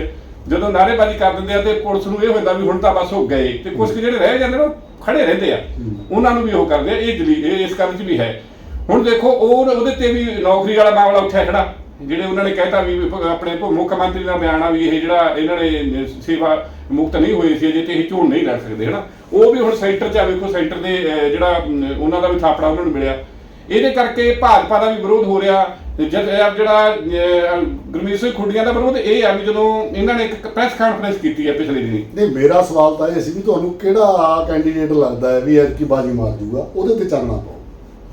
ਜਦੋਂ ਨਾਅਰੇਬਾਜ਼ੀ ਕਰ ਦਿੰਦੇ ਆ ਤੇ ਪੁਲਿਸ ਨੂੰ ਇਹ ਹੁੰਦਾ ਵੀ ਹੁਣ ਤਾਂ ਬਸ ਹੋ ਗਏ ਤੇ ਕੁਝ ਜਿਹੜੇ ਰਹਿ ਜਾਂਦੇ ਨੇ ਉਹ ਖੜੇ ਰਹਿੰਦੇ ਆ। ਉਹਨਾਂ ਨੂੰ ਵੀ ਉਹ ਕਰਦੇ ਆ ਇਹ ਜਲੀਲ ਇਹ ਇਸ ਕਰਨ 'ਚ ਵੀ ਹੈ। ਹੁਣ ਦੇਖੋ, ਉਹ ਉਹਦੇ ਤੇ ਵੀ ਨੌਕਰੀ ਵਾਲਾ ਮਾਮਲਾ ਉੱਠਿਆ ਖੜਾ। ਜਿਹੜੇ ਉਹਨਾਂ ਨੇ ਕਹਿਤਾ ਵੀ ਆਪਣੇ ਮੁੱਖ ਮੰਤਰੀ ਦਾ ਬਿਆਨ ਆ ਵੀ ਇਹ ਜਿਹੜਾ ਇਹਨਾਂ ਨੇ ਸੇਵਾ ਮੁਕਤ ਨਹੀਂ ਹੋਈ ਸੀ, ਅਜੇ ਤੇ ਇਹ ਝੋਨ ਨਹੀਂ ਲੈ ਸਕਦੇ, ਹਨਾ? ਉਹ ਵੀ ਹੁਣ ਸੈਂਟਰ 'ਚ ਆ, ਵੇਖੋ, ਸੈਂਟਰ ਦੇ ਜਿਹੜਾ ਉਹਨਾਂ ਦਾ ਵੀ ਥਾਪੜਾ ਉਹਨਾਂ ਨੂੰ ਮਿਲਿਆ। ਇਹਦੇ ਕਰਕੇ ਭਾਜਪਾ ਦਾ ਵੀ ਵਿਰੋਧ ਹੋ ਰਿਹਾ। ਜਦ ਜਿਹੜਾ ਗੁਰਮੀਤ ਸਿੰਘ ਖੁੱਡੀਆਂ ਦਾ ਵਿਰੋਧ, ਇਹ ਆ ਵੀ ਜਦੋਂ ਇਹਨਾਂ ਨੇ ਇੱਕ ਪ੍ਰੈਸ ਕਾਨਫਰੰਸ ਕੀਤੀ ਹੈ ਪਿਛਲੇ ਦਿਨੀ। ਨਹੀਂ, ਮੇਰਾ ਸਵਾਲ ਤਾਂ ਇਹ ਸੀ ਵੀ ਤੁਹਾਨੂੰ ਕਿਹੜਾ ਕੈਂਡੀਡੇਟ ਲੱਗਦਾ ਹੈ ਵੀ ਐਤਕੀ ਬਾਜੀ ਮਾਰ ਦੂਗਾ ਉਹਦੇ ਤੇ ਚੱਲਣਾ ਪਊ।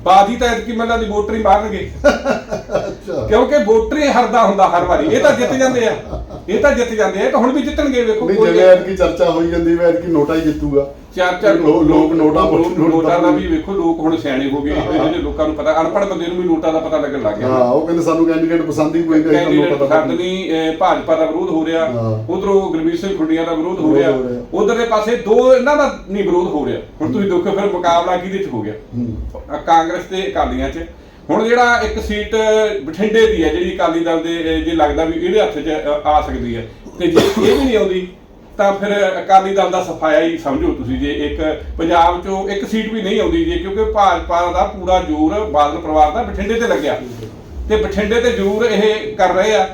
ਬਾਜ਼ੀ ਤਾਂ ਐਤਕੀ ਮੱਲਾ ਦੀ ਵੋਟਰ ਹੀ ਮਾਰਨਗੇ। ਅੱਛਾ ਕਿਉਂਕਿ ਵੋਟਰ ਹੀ ਹਰਦਾ ਹੁੰਦਾ ਹਰ ਵਾਰੀ। ਇਹ ਤਾਂ ਜਿੱਤ ਜਾਂਦੇ ਆ। ਇਹ ਤਾਂ ਜਿੱਤ ਜਾਂਦੇ ਆ। ਇਹ ਤਾਂ ਹੁਣ ਵੀ ਜਿੱਤਣਗੇ ਵੇਖੋ ਨਹੀਂ ਕੋਈ- ਜਿਵੇਂ ਐਤਕੀ ਚਰਚਾ ਹੋਈ ਜਾਂਦੀ ਵੀ ਐਤਕੀ ਨੋਟਾ ਹੀ ਜਿੱਤੂਗਾ। ਚਾਰ ਚਾਰ ਲੋ- ਲੋਕ ਨੋਟਾਂ ਨੋਟਾਂ ਨੋਟਾਂ ਦਾ ਵੀ ਵੇਖੋ ਲੋਕ ਹੁਣ ਸਿਆਣੇ ਹੋ ਗਏ। ਜਿਹੜੇ ਲੋਕਾਂ ਨੂੰ ਪਤਾ। ਅਨਪੜ੍ਹ ਬੰਦੇ ਨੂੰ ਵੀ ਨੋਟਾਂ ਦਾ ਪਤਾ ਲੱਗਣ ਲੱਗ ਗਿਆ। ਹਾਂ ਉਹ ਕਹਿੰਦੇ ਸਾਨੂੰ ਕੈਂਡੀਡੇਟ ਪਸੰਦ ਹੀ ਕੋਈ ਨਹੀਂ ਤਾਂ ਕੈਂਡੀਡੇਟ ਨੋਟਾ ਪਸੰਦ ਦਾ ਨਹੀਂ। ਅਹ, ਭਾਜਪਾ ਦਾ ਵਿਰੋਧ ਹੋ ਰਿਹਾ। ਹਾਂ। ਉਧਰੋਂ ਗੁਰਮੀਤ ਸਿੰਘ ਖੁੰਡੀਆਂ ਦਾ ਵਿਰੋਧ ਹੋ ਵਿਰੋਧ ਰਿਹਾ। ਹੋ ਰਿਹਾ। ਉਧਰਲੇ ਪਾਸੇ ਦੋ ਇਹਨਾਂ ਦਾ ਨਹੀਂ ਵਿਰੋਧ ਹੋ ਰਿਹਾ। ਹੁਣ ਤੁਸੀਂ ਦੇਖੋ ਫਿਰ ਮੁਕਾਬਲਾ ਕਿਹਦੇ ਚ ਹੋ ਗਿਆ? ਹੂੰ। ਅ, ਕਾਂਗਰਸ ਤੇ ਅਕਾਲੀਆਂ ਚ। ਹੁਣ ਜਿਹੜਾ ਇੱਕ ਸੀਟ ਬਠਿੰਡੇ ਦੀ ਹੈ ਜਿਹੜੀ ਅਕਾਲੀ ਦਲ ਦੇ ਜੇ ਲੱਗਦਾ ਵੀ ਇਹਦੇ ਹੱਥ 'ਚ ਆ ਸਕਦੀ ਹੈ ਤੇ ਜੇ ਇਹ ਵੀ ਨਹੀਂ ਆਉਂਦੀ ਤਾਂ ਫਿਰ ਅਕਾਲੀ ਦਲ ਦਾ ਸਫਾਇਆ ਹੀ ਸਮਝੋ ਤੁਸੀਂ ਜੇ ਇੱਕ ਪੰਜਾਬ 'ਚੋਂ ਇੱਕ ਸੀਟ ਵੀ ਨਹੀਂ ਆਉਂਦੀ ਜੇ ਕਿਉਂਕਿ ਭਾਜਪਾ ਦਾ ਪੂਰਾ ਜ਼ੋਰ ਬਾਦਲ ਪਰਿਵਾਰ ਦਾ ਬਠਿੰਡੇ ਤੇ ਲੱਗਿਆ। ਤੇ ਬਠਿੰਡੇ ਤੇ ਜ਼ੋਰ ਇਹ ਕਰ ਰਹੇ ਆ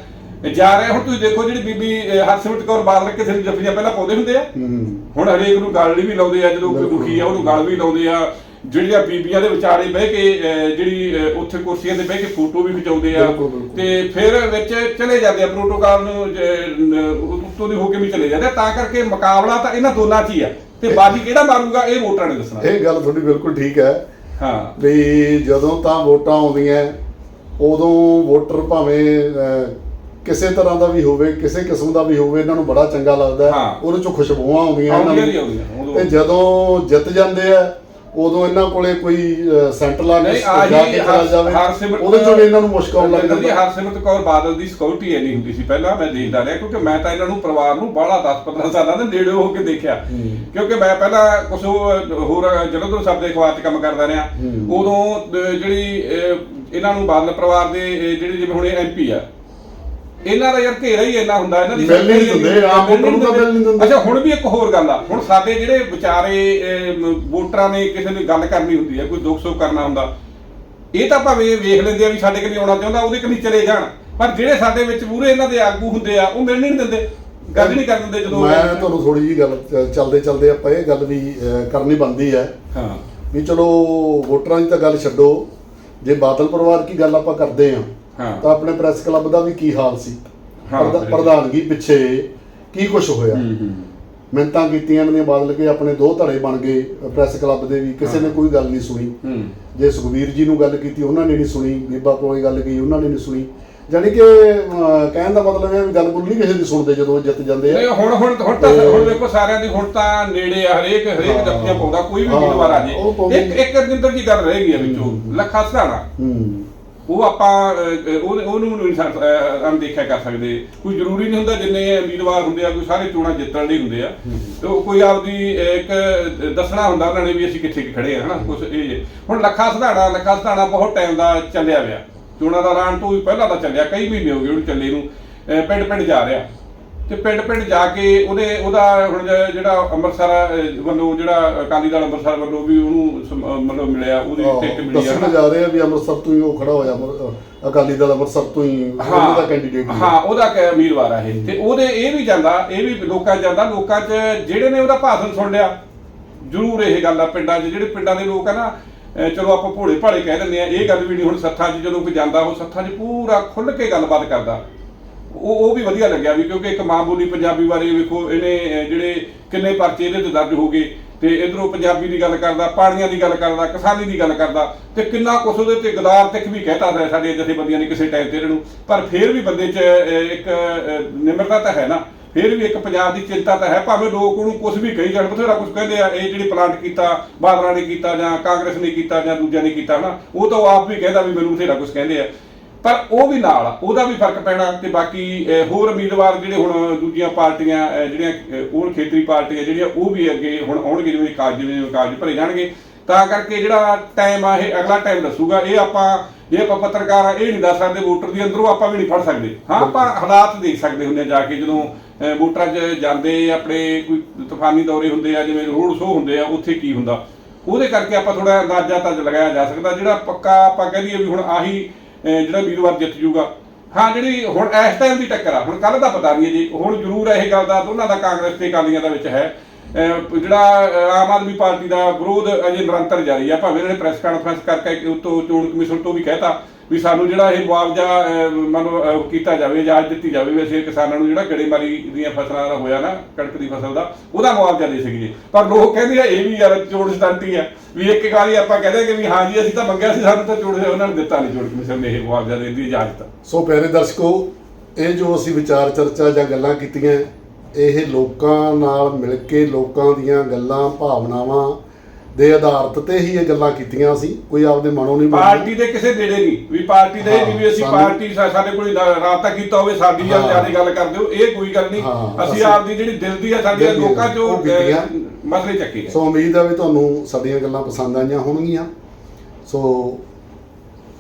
ਜਾ ਰਹੇ ਹੁਣ ਤੁਸੀਂ ਦੇਖੋ ਜਿਹੜੀ ਬੀਬੀ ਹਰਸਿਮਰਤ ਕੌਰ ਬਾਦਲ ਕਿਸੇ ਨੂੰ ਜੱਫੀਆਂ ਪਹਿਲਾਂ ਪਾਉਂਦੇ ਹੁੰਦੇ ਆ। ਹੁਣ ਹਰੇਕ ਨੂੰ ਗਲ ਵੀ ਲਾਉਂਦੇ ਆ ਜਦੋਂ ਕੋਈ ਦੁਖੀ ਆ ਉਹਨੂੰ ਗਲ ਵੀ ਲਾਉਂਦੇ ਆ ਜਿਹੜੀਆਂ ਬੀਬੀਆਂ ਦੇ ਵਿਚਾਲੇ ਬਹਿ ਕੇ ਜਿਹੜੀ ਉੱਥੇ ਕੁਰਸੀਆਂ ਤੇ ਬਹਿ ਕੇ ਫੋਟੋ ਵੀ ਖਿਚਾਉਂਦੇ ਆ। ਤੇ ਫਿਰ ਵਿੱਚ ਚਲੇ ਜਾਂਦੇ ਆ ਪ੍ਰੋਟੋਕਾਲ ਨੂੰ ਉੱਤੋਂ ਦੀ ਹੋ ਕੇ ਵੀ ਚਲੇ ਜਾਂਦੇ। ਤਾਂ ਕਰਕੇ ਮੁਕਾਬਲਾ ਤਾਂ ਇਹਨਾਂ ਦੋਨਾਂ 'ਚ ਹੀ ਆ। ਤੇ ਬਾਜੀ ਕਿਹੜਾ ਮਾਰੂਗਾ ਇਹ ਵੋਟਰਾਂ ਨੇ ਦੱਸਣਾ। ਇਹ ਗੱਲ ਤੁਹਾਡੀ ਬਿਲਕੁਲ ਠੀਕ ਹੈ। ਹਾਂ। ਵੀ ਜਦੋਂ ਤਾਂ ਵੋਟਾਂ ਆਉਂਦੀਆਂ ਉਦੋਂ ਵੋਟਰ ਭਾਵੇਂ ਕਿਸੇ ਤਰ੍ਹਾਂ ਦਾ ਵੀ ਹੋਵੇ ਕਿਸੇ ਕਿਸਮ ਦਾ ਵੀ ਹੋਵੇ ਇਹਨਾਂ ਨੂੰ ਬੜਾ ਚੰਗਾ ਲੱਗਦਾ। ਉਹਦੇ ਚੋਂ ਖੁਸ਼ਬੂਆਂ ਆਉਂਦੀਆਂ ਇਹਨਾਂ ਨੂੰ। ਤੇ ਜਦੋਂ ਜਿੱਤ ਜਾਂਦੇ ਆ ਉਦੋਂ ਇਹਨਾਂ ਕੋਲੇ ਕੋਈ ਅਹ, ਸੈਂਟ ਲਾ ਕੇ ਨਹੀਂ ਜਾ ਕੇ ਆਹੀ ਹਰਸਿਮਰਤ ਉਹਦੇ ਚੋਂ ਇਹਨਾਂ ਨੂੰ ਮੁਸ਼ਕਲ ਆਉਣ ਲੱਗ ਜਾਂਦਾ। ਹਰਸਿਮਰਤ ਕੌਰ ਬਾਦਲ ਦੀ ਸਿਕਿਉਰਿਟੀ ਇੰਨੀ ਹੁੰਦੀ ਸੀ ਪਹਿਲਾਂ ਮੈਂ ਦੇਖਦਾ ਰਿਹਾ ਕਿਉਂਕਿ ਮੈਂ ਤਾਂ ਇਹਨਾਂ ਨੂੰ ਪਰਿਵਾਰ ਨੂੰ ਬਾਹਲਾ 10-15 ਸਾਲਾਂ ਦੇ ਨੇੜੇ ਹੋ ਕੇ ਦੇਖਿਆ। ਕਿਉਂਕਿ ਮੈਂ ਪਹਿਲਾਂ ਕੁਝ ਹੋਰ ਜਲੰਧਰ ਸਾਹਿਬ ਦੇ ਅਖਬਾਰ 'ਚ ਕੰਮ ਕਰਦਾ ਰਿਹਾ। ਉਦੋਂ ਜਿਹੜੀ ਇਹਨਾਂ ਨੂੰ ਬਾਦਲ ਪਰਿਵਾਰ ਦੇ ਜਿਹੜੇ ਜਿਵੇਂ ਹੁਣ ਐਮਪੀ ਆ ਇਹਨਾਂ ਦਾ ਯਾਰ ਘੇਰਾ ਹੀ ਇੰਨਾ ਹੁੰਦਾ ਇਹਨਾਂ ਦੀ ਮਿਲ ਨਹੀਂ ਦਿੰਦੇ, ਆਮ ਵੋਟਰ ਨੂੰ ਤਾਂ ਮਿਲ ਨਹੀਂ ਦਿੰਦੇ। ਅੱਛਾ ਹੁਣ ਵੀ ਇੱਕ ਹੋਰ ਗੱਲ ਆ। ਹੁਣ ਸਾਡੇ ਜਿਹੜੇ ਵਿਚਾਰੇ ਵੋਟਰਾਂ ਨੇ ਕਿਸੇ ਨੇ ਗੱਲ ਕਰਨੀ ਹੁੰਦੀ ਹੈ ਕੋਈ ਦੁੱਖ ਸੁੱਖ ਕਰਨਾ ਹੁੰਦਾ ਇਹ ਤਾਂ ਭਾਵੇਂ ਵੇਖ ਲੈਂਦੇ ਆ ਵੀ ਸਾਡੇ ਕੋਲ ਆਉਣਾ ਚਾਹੁੰਦਾ ਉਹਦੇ ਕੋਲ ਚਲੇ ਜਾਣ। ਪਰ ਜਿਹੜੇ ਸਾਡੇ ਵਿੱਚ ਪੂਰੇ ਇਹਨਾਂ ਦੇ ਆਗੂ ਹੁੰਦੇ ਆ ਉਹ ਮਿਲ ਨਹੀਂ ਦਿੰਦੇ ਗੱਲ ਨਹੀਂ ਕਰਨ ਦਿੰਦੇ ਜਦੋਂ ਮੈਂ ਤੁਹਾਨੂੰ ਥੋੜੀ ਜੀ ਗੱਲ ਚਲਦੇ ਚਲਦੇ ਆਪਾਂ ਇਹ ਗੱਲ ਵੀ ਕਰਨੀ ਬਣਦੀ ਹੈ। ਹਾਂ। ਵੀ ਚਲੋ ਵੋਟਰਾਂ ਦੀ ਤਾਂ ਗੱਲ ਛੱਡੋ ਜੇ ਬਾਦਲ ਪਰਿਵਾਰ ਕੀ ਗੱਲ ਆਪਾਂ ਕਰਦੇ ਆ ਹਾਂ। ਤਾਂ ਆਪਣੇ ਪ੍ਰੈਸ ਕਲੱਬ ਦਾ ਵੀ ਕੀ ਹਾਲ ਸੀ। ਪ੍ਰਧਾਨਗੀ ਪਿੱਛੇ ਕੀ ਕੁਝ ਹੋਇਆ? ਮਿੰਤਾਂ ਕੀਤੀਆਂ ਦੀਆਂ ਬਾਦਲ ਕੇ ਆਪਣੇ ਦੋ ਧੜੇ ਬਣ ਗਏ ਪ੍ਰੈਸ ਕਲੱਬ ਦੇ ਵੀ। ਕਿਸੇ ਨੇ ਕੋਈ ਗੱਲ ਨਹੀਂ ਸੁਣੀ। ਹੂੰ। ਜੇ ਸੁਖਵੀਰ ਜੀ ਨੂੰ ਗੱਲ ਕੀਤੀ ਉਹਨਾਂ ਨੇ ਨਹੀਂ ਸੁਣੀ। ਬੀਬਾ ਕੋਲੇ ਗੱਲ ਕੀਤੀ ਉਹਨਾਂ ਨੇ ਨਹੀਂ ਸੁਣੀ। ਜਾਣੀ ਕਿ ਕਹਿਣ ਦਾ ਮਤਲਬ ਇਹ ਵੀ ਗੱਲ ਗੁੱਲ ਨਹੀਂ ਕਿਸੇ ਦੀ ਸੁਣਦੇ ਜਦੋਂ ਜਿੱਤ ਜਾਂਦੇ ਨਹੀਂ ਆ ਹੁਣ ਹੁਣ ਹੁਣ ਤਾਂ ਹੁਣ ਵੇਖੋ ਸਾਰਿਆਂ ਦੀ ਹੁਣ ਤਾਂ ਨੇੜੇ ਆ ਹਰੇਕ ਹਰੇਕ। ਜੱਫੀਆਂ ਪਾਉਂਦਾ ਕੋਈ ਵੀ ਉਮੀਦਵਾਰ ਆ ਜੇ। ਇੱਕ ਇੱਕ ਰਜਿੰਦਰ ਜੀ ਗੱਲ ਰਹਿ ਗਈ ਆ ਵਿੱਚੋਂ। ਲੱਖਾ ਸਧਾਣਾ ਹੂੰ। ਉਹ ਆਪਾਂ ਅਹ, ਉਹਨੇ- ਨਹੀਂ ਅਣਦੇਖਿਆ ਕਰ ਸਕਦੇ। ਕੋਈ ਜ਼ਰੂਰੀ ਨਹੀਂ ਹੁੰਦਾ ਜਿੰਨੇ ਉਮੀਦਵਾਰ ਹੁੰਦੇ ਆ ਕੋਈ ਸਾਰੇ ਚੋਣਾਂ ਜਿੱਤਣ ਲਈ ਹੁੰਦੇ ਆ। ਤੇ ਉਹ ਕੋਈ ਆਪਦੀ ਇੱਕ ਦੱਸਣਾ ਹੁੰਦਾ ਉਹਨਾਂ ਨੇ ਵੀ ਅਸੀਂ ਕਿੱਥੇ ਖੜੇ ਆ ਹਨਾ? ਕੁਛ ਇਹ ਹੁਣ ਲੱਖਾ ਸਧਾਣਾ ਲੱਖਾ ਸਧਾਣਾ ਬਹੁਤ ਟਾਈਮ ਦਾ ਚੱਲਿਆ ਪਿਆ। ਚੋਣਾਂ ਦਾ ਐਲਾਨ ਤੋਂ ਵੀ ਪਹਿਲਾਂ ਤਾਂ ਚੱਲਿਆ ਕਈ ਮਹੀਨੇ ਹੋ ਗਏ ਉਹਨੂੰ ਚੱਲੇ ਨੂੰ। ਪਿੰਡ ਪਿੰਡ ਜਾ ਰਿਹਾ। ਤੇ ਪਿੰਡ ਪਿੰਡ ਜਾ ਕੇ ਉਹਦੇ ਉਹਦਾ ਹੁਣ ਜਿਹੜਾ ਅੰਮ੍ਰਿਤਸਰ ਵੱਲੋਂ ਜਿਹੜਾ ਅਕਾਲੀ ਦਲ ਅੰਮ੍ਰਿਤਸਰ ਵੱਲੋਂ ਵੀ ਉਹਨੂੰ ਮਤਲਬ ਮਿਲਿਆ ਉਹਦੀ ਟਿਕਟ ਮਿਲੀ ਆ ਦੱਸਣ। ਜਾ ਰਹੇ ਆ ਵੀ ਅੰਮ੍ਰਿਤਸਰ ਤੋਂ ਹੀ ਉਹ ਖੜਾ ਹੋਇਆ ਅਕਾਲੀ ਦਲ ਅੰਮ੍ਰਿਤਸਰ ਤੋਂ ਹੀ ਉਹਨਾਂ ਦਾ ਕੈਂਡੀਡੇਟ ਹਾਂ ਉਹਦਾ ਉਮੀਦਵਾਰ ਆ ਇਹ। ਤੇ ਉਹਦੇ ਇਹ ਵੀ ਜਾਂਦਾ ਇਹ ਵੀ ਲੋਕਾਂ 'ਚ ਜਾਂਦਾ ਲੋਕਾਂ 'ਚ ਜਿਹੜੇ ਨੇ ਉਹਦਾ ਭਾਸ਼ਣ ਸੁਣ ਲਿਆ। ਜ਼ਰੂਰ ਇਹ ਗੱਲ ਆ ਪਿੰਡਾਂ 'ਚ ਜਿਹੜੇ ਪਿੰਡਾਂ ਦੇ ਲੋਕ ਆ ਨਾ ਚਲੋ ਆਪਾਂ ਭੋਲੇ ਭਾਲੇ ਕਹਿ ਦਿੰਦੇ ਆ ਇਹ ਗੱਲ ਵੀ ਨਹੀਂ ਹੁਣ ਸੱਥਾਂ 'ਚ ਜਦੋਂ ਕੋਈ ਜਾਂਦਾ ਉਹ ਸੱਥਾਂ 'ਚ ਪੂਰਾ ਖੁੱਲ੍ਹ ਕੇ ਗੱਲਬਾਤ ਕਰਦਾ। ਉਹ ਉਹ ਵੀ ਵਧੀਆ ਲੱਗਿਆ ਵੀ ਕਿਉਂਕਿ ਇੱਕ ਮਾਂ ਬੋਲੀ ਪੰਜਾਬੀ ਬਾਰੇ ਵੇਖੋ, ਇਹਨੇ ਜਿਹੜੇ ਕਿੰਨੇ ਪਰਚੇ ਇਹਦੇ ਤੇ ਦਰਜ ਹੋ ਗਏ। ਤੇ ਇਧਰੋਂ ਪੰਜਾਬੀ ਦੀ ਗੱਲ ਕਰਦਾ, ਪਾਣੀਆਂ ਦੀ ਗੱਲ ਕਰਦਾ, ਕਿਸਾਨੀ ਦੀ ਗੱਲ ਕਰਦਾ, ਤੇ ਕਿੰਨਾ ਕੁਛ ਉਹਦੇ ਤੇ ਗਦਾਰ ਤੱਕ ਵੀ ਕਹਿਤਾ ਹੈ ਸਾਡੇ ਜਥੇਬੰਦੀਆਂ ਨੇ ਕਿਸੇ ਟਾਈਮ ਤੇ ਇਹਨਾਂ। ਨੂੰ ਪਰ ਫਿਰ ਵੀ ਬੰਦੇ 'ਚ ਇੱਕ ਨਿਮਰਤਾ ਤਾਂ ਹੈ ਨਾ। ਫਿਰ ਵੀ ਇੱਕ ਪੰਜਾਬ ਦੀ ਚਿੰਤਾ ਤਾਂ ਹੈ। ਭਾਵੇਂ ਲੋਕ ਉਹਨੂੰ ਕੁਝ ਵੀ ਕਹੀ ਜਾਣ, ਬਥੇਰਾ ਕੁਝ ਕਹਿੰਦੇ ਆ, ਇਹ ਜਿਹੜੀ ਪਲਾਂਟ ਕੀਤਾ, ਬਾਦਲਾਂ ਨੇ ਕੀਤਾ ਜਾਂ ਕਾਂਗਰਸ ਨੇ ਕੀਤਾ ਜਾਂ ਦੂਜਿਆਂ ਨੇ ਕੀਤਾ ਨਾ ਉਹ ਤਾਂ ਉਹ ਆਪ ਵੀ ਕਹਿੰਦਾ ਵੀ ਮੈਨੂੰ ਬਥੇਰਾ ਕੁਝ ਕਹਿੰਦੇ ਆ। ਪਰ ਉਹ ਵੀ ਨਾਲ ਆ, ਉਹਦਾ ਵੀ ਫ਼ਰਕ ਪੈਣਾ ਤੇ ਬਾਕੀ ਹੋਰ ਉਮੀਦਵਾਰ ਜਿਹੜੇ ਹੁਣ ਦੂਜੀਆਂ ਪਾਰਟੀਆਂ ਜਿਹੜੀਆਂ ਹੋਰ ਖੇਤਰੀ ਪਾਰਟੀਆਂ ਜਿਹੜੀਆਂ ਉਹ ਵੀ ਅੱਗੇ ਹੁਣ ਆਉਣਗੇ ਜਿਵੇਂ ਕਾਗਜ਼ ਜਿਵੇਂ ਕਾਗਜ਼ ਭਰੇ ਜਾਣਗੇ। ਤਾਂ ਕਰਕੇ ਜਿਹੜਾ ਟਾਈਮ ਆ ਇਹ ਅਗਲਾ ਟਾਈਮ ਦੱਸੂਗਾ। ਇਹ ਆਪਾਂ ਜੇ ਆਪਾਂ ਪੱਤਰਕਾਰ ਆ ਇਹ ਨਹੀਂ ਦੱਸ ਸਕਦੇ ਵੋਟਰ ਦੀ ਅੰਦਰੋਂ ਆਪਾਂ ਵੀ ਨਹੀਂ ਫੜ ਸਕਦੇ। ਹਾਂ ਆਪਾਂ ਹਾਲਾਤ ਦੇਖ ਸਕਦੇ ਹੁੰਦੇ ਆ ਜਾ ਕੇ ਜਦੋਂ ਵੋਟਰਾਂ 'ਚ ਜਾਂਦੇ ਆਪਣੇ ਕੋਈ ਤੂਫਾਨੀ ਦੌਰੇ ਹੁੰਦੇ ਆ ਜਿਵੇਂ ਰੋਡ ਸ਼ੋਅ ਹੁੰਦੇ ਆ ਉੱਥੇ ਕੀ ਹੁੰਦਾ? ਉਹਦੇ ਕਰਕੇ ਆਪਾਂ ਥੋੜਾ ਅੰਦਾਜ਼ਾ ਤਾਂ ਲਗਾਇਆ ਜਾ ਸਕਦਾ ਜਿਹੜਾ ਪੱਕਾ ਆਪਾਂ ਕਹਿ ਦਈਏ ਵੀ ਹੁਣ ਆਹੀ ਜਿਹੜਾ ਵੀਰਵਾਰ ਜਿੱਤ ਜੂਗਾ। ਹਾਂ, ਜਿਹੜੀ ਹੁਣ ਇਸ ਟਾਈਮ ਦੀ ਟੱਕਰ ਆ, ਹੁਣ ਕੱਲ ਦਾ ਪਤਾ ਨਹੀਂ ਹੈ ਜੀ, ਹੁਣ ਜ਼ਰੂਰ ਇਹ ਗੱਲ ਦਾ ਦੋਨਾਂ ਦਾ ਕਾਂਗਰਸ ਤੇ ਅਕਾਲੀਆਂ ਦਾ ਵਿੱਚ ਹੈ। ਅਹ ਜਿਹੜਾ ਆਮ ਆਦਮੀ ਪਾਰਟੀ ਦਾ ਵਿਰੋਧ ਅਜੇ ਨਿਰੰਤਰ ਜਾਰੀ ਆ, ਭਾਵੇਂ ਇਹਨਾਂ ਨੇ ਪ੍ਰੈਸ ਕਾਨਫਰੰਸ ਕਰਕੇ ਉਤੋਂ ਚੋਣ ਕਮਿਸ਼ਨ ਤੋਂ ਵੀ ਕਹਿਤਾ ਵੀ ਸਾਨੂੰ ਜਿਹੜਾ ਇਹ ਮੁਆਵਜ਼ਾ ਅਹ, ਕੀਤਾ ਜਾਵੇ ਇਜਾਜ਼ਤ ਦਿੱਤੀ ਜਾਵੇ ਵੀ ਅਸੀਂ ਕਿਸਾਨਾਂ ਨੂੰ ਜਿਹੜਾ ਗੜੇਮਾਰੀ ਦੀਆਂ ਫਸਲਾਂ ਦਾ ਹੋਇਆ ਨਾ ਕਣਕ ਦੀ ਫਸਲ ਦਾ ਉਹਦਾ ਮੁਆਵਜ਼ਾ ਦੇ ਸਕੀਏ। ਪਰ ਲੋਕ ਕਹਿੰਦੇ ਆ ਇਹ ਵੀ ਯਾਰ ਚੋਣ ਸਟੰਟੀ ਆ ਵੀ ਇੱਕ ਵਾਰੀ ਆਪਾਂ ਕਹਿੰਦੇ ਕਿ ਵੀ ਹਾਂ ਜੀ ਅਸੀਂ ਤਾਂ ਮੰਗਿਆ ਸੀ ਸਾਨੂੰ ਤਾਂ ਚੋਣ ਉਹਨਾਂ ਨੇ ਦਿੱਤਾ ਨਹੀਂ ਚੋਣ ਕਮਿਸ਼ਨ ਨੇ ਇਹ ਮੁਆਵਜ਼ਾ ਦੇਣ ਦੀ ਇਜਾਜ਼ਤ। ਸੋ ਪਿਆਰੇ ਦਰਸ਼ਕੋ ਇਹ ਜੋ ਅਸੀਂ ਵਿਚਾਰ ਚਰਚਾ ਜਾਂ ਗੱਲਾਂ ਕੀਤੀਆਂ ਇਹ ਲੋਕਾਂ ਨਾਲ ਮਿਲ ਕੇ ਲੋਕਾਂ ਦੀਆਂ ਗੱਲਾਂ ਭਾਵਨਾਵਾਂ ਦੇ ਆਧਾਰਿਤ ਤੇ ਹੀ ਇਹ ਗੱਲਾਂ ਕੀਤੀਆਂ ਅਸੀਂ ਕੋਈ ਆਪਦੇ ਮਨੋਂ ਨਹੀਂ। ਪਾਰਟੀ ਦੇ ਕਿਸੇ ਨੇੜੇ ਨਹੀਂ। ਵੀ ਪਾਰਟੀ ਦੇ ਨਹੀਂ ਵੀ ਅਸੀਂ ਪਾਰਟੀ ਸਾ- ਸਾਡੇ ਕੋਲ ਰਾਬਤਾ ਕੀਤਾ ਹੋਵੇ ਸਾਡੀ ਜਾਂ। ਜ਼ਿਆਦਾ ਗੱਲ ਕਰਦੇ ਹੋ ਇਹ ਕੋਈ ਗੱਲ ਨਹੀਂ। ਅਸੀਂ ਆਪਦੀ ਜਿਹੜੀ ਦਿਲ ਦੀ ਆ ਦੀ ਲੋਕਾਂ ਚੋਂ ਮਸਲੇ ਚੱਕੇ ਆ ਸੋ ਉਮੀਦ ਹੈ ਵੀ ਤੁਹਾਨੂੰ ਸਾਡੀਆਂ ਗੱਲਾਂ ਪਸੰਦ ਆਈਆਂ ਹੋਣਗੀਆਂ। ਸੋ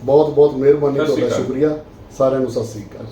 ਬਹੁਤ ਬਹੁਤ ਮਿਹਰਬਾਨੀ ਤੁਹਾਡਾ। ਸ਼ੁਕਰੀਆ। ਸਾਰਿਆਂ ਨੂੰ ਸਤਿ ਸ੍ਰੀ ਅਕਾਲ।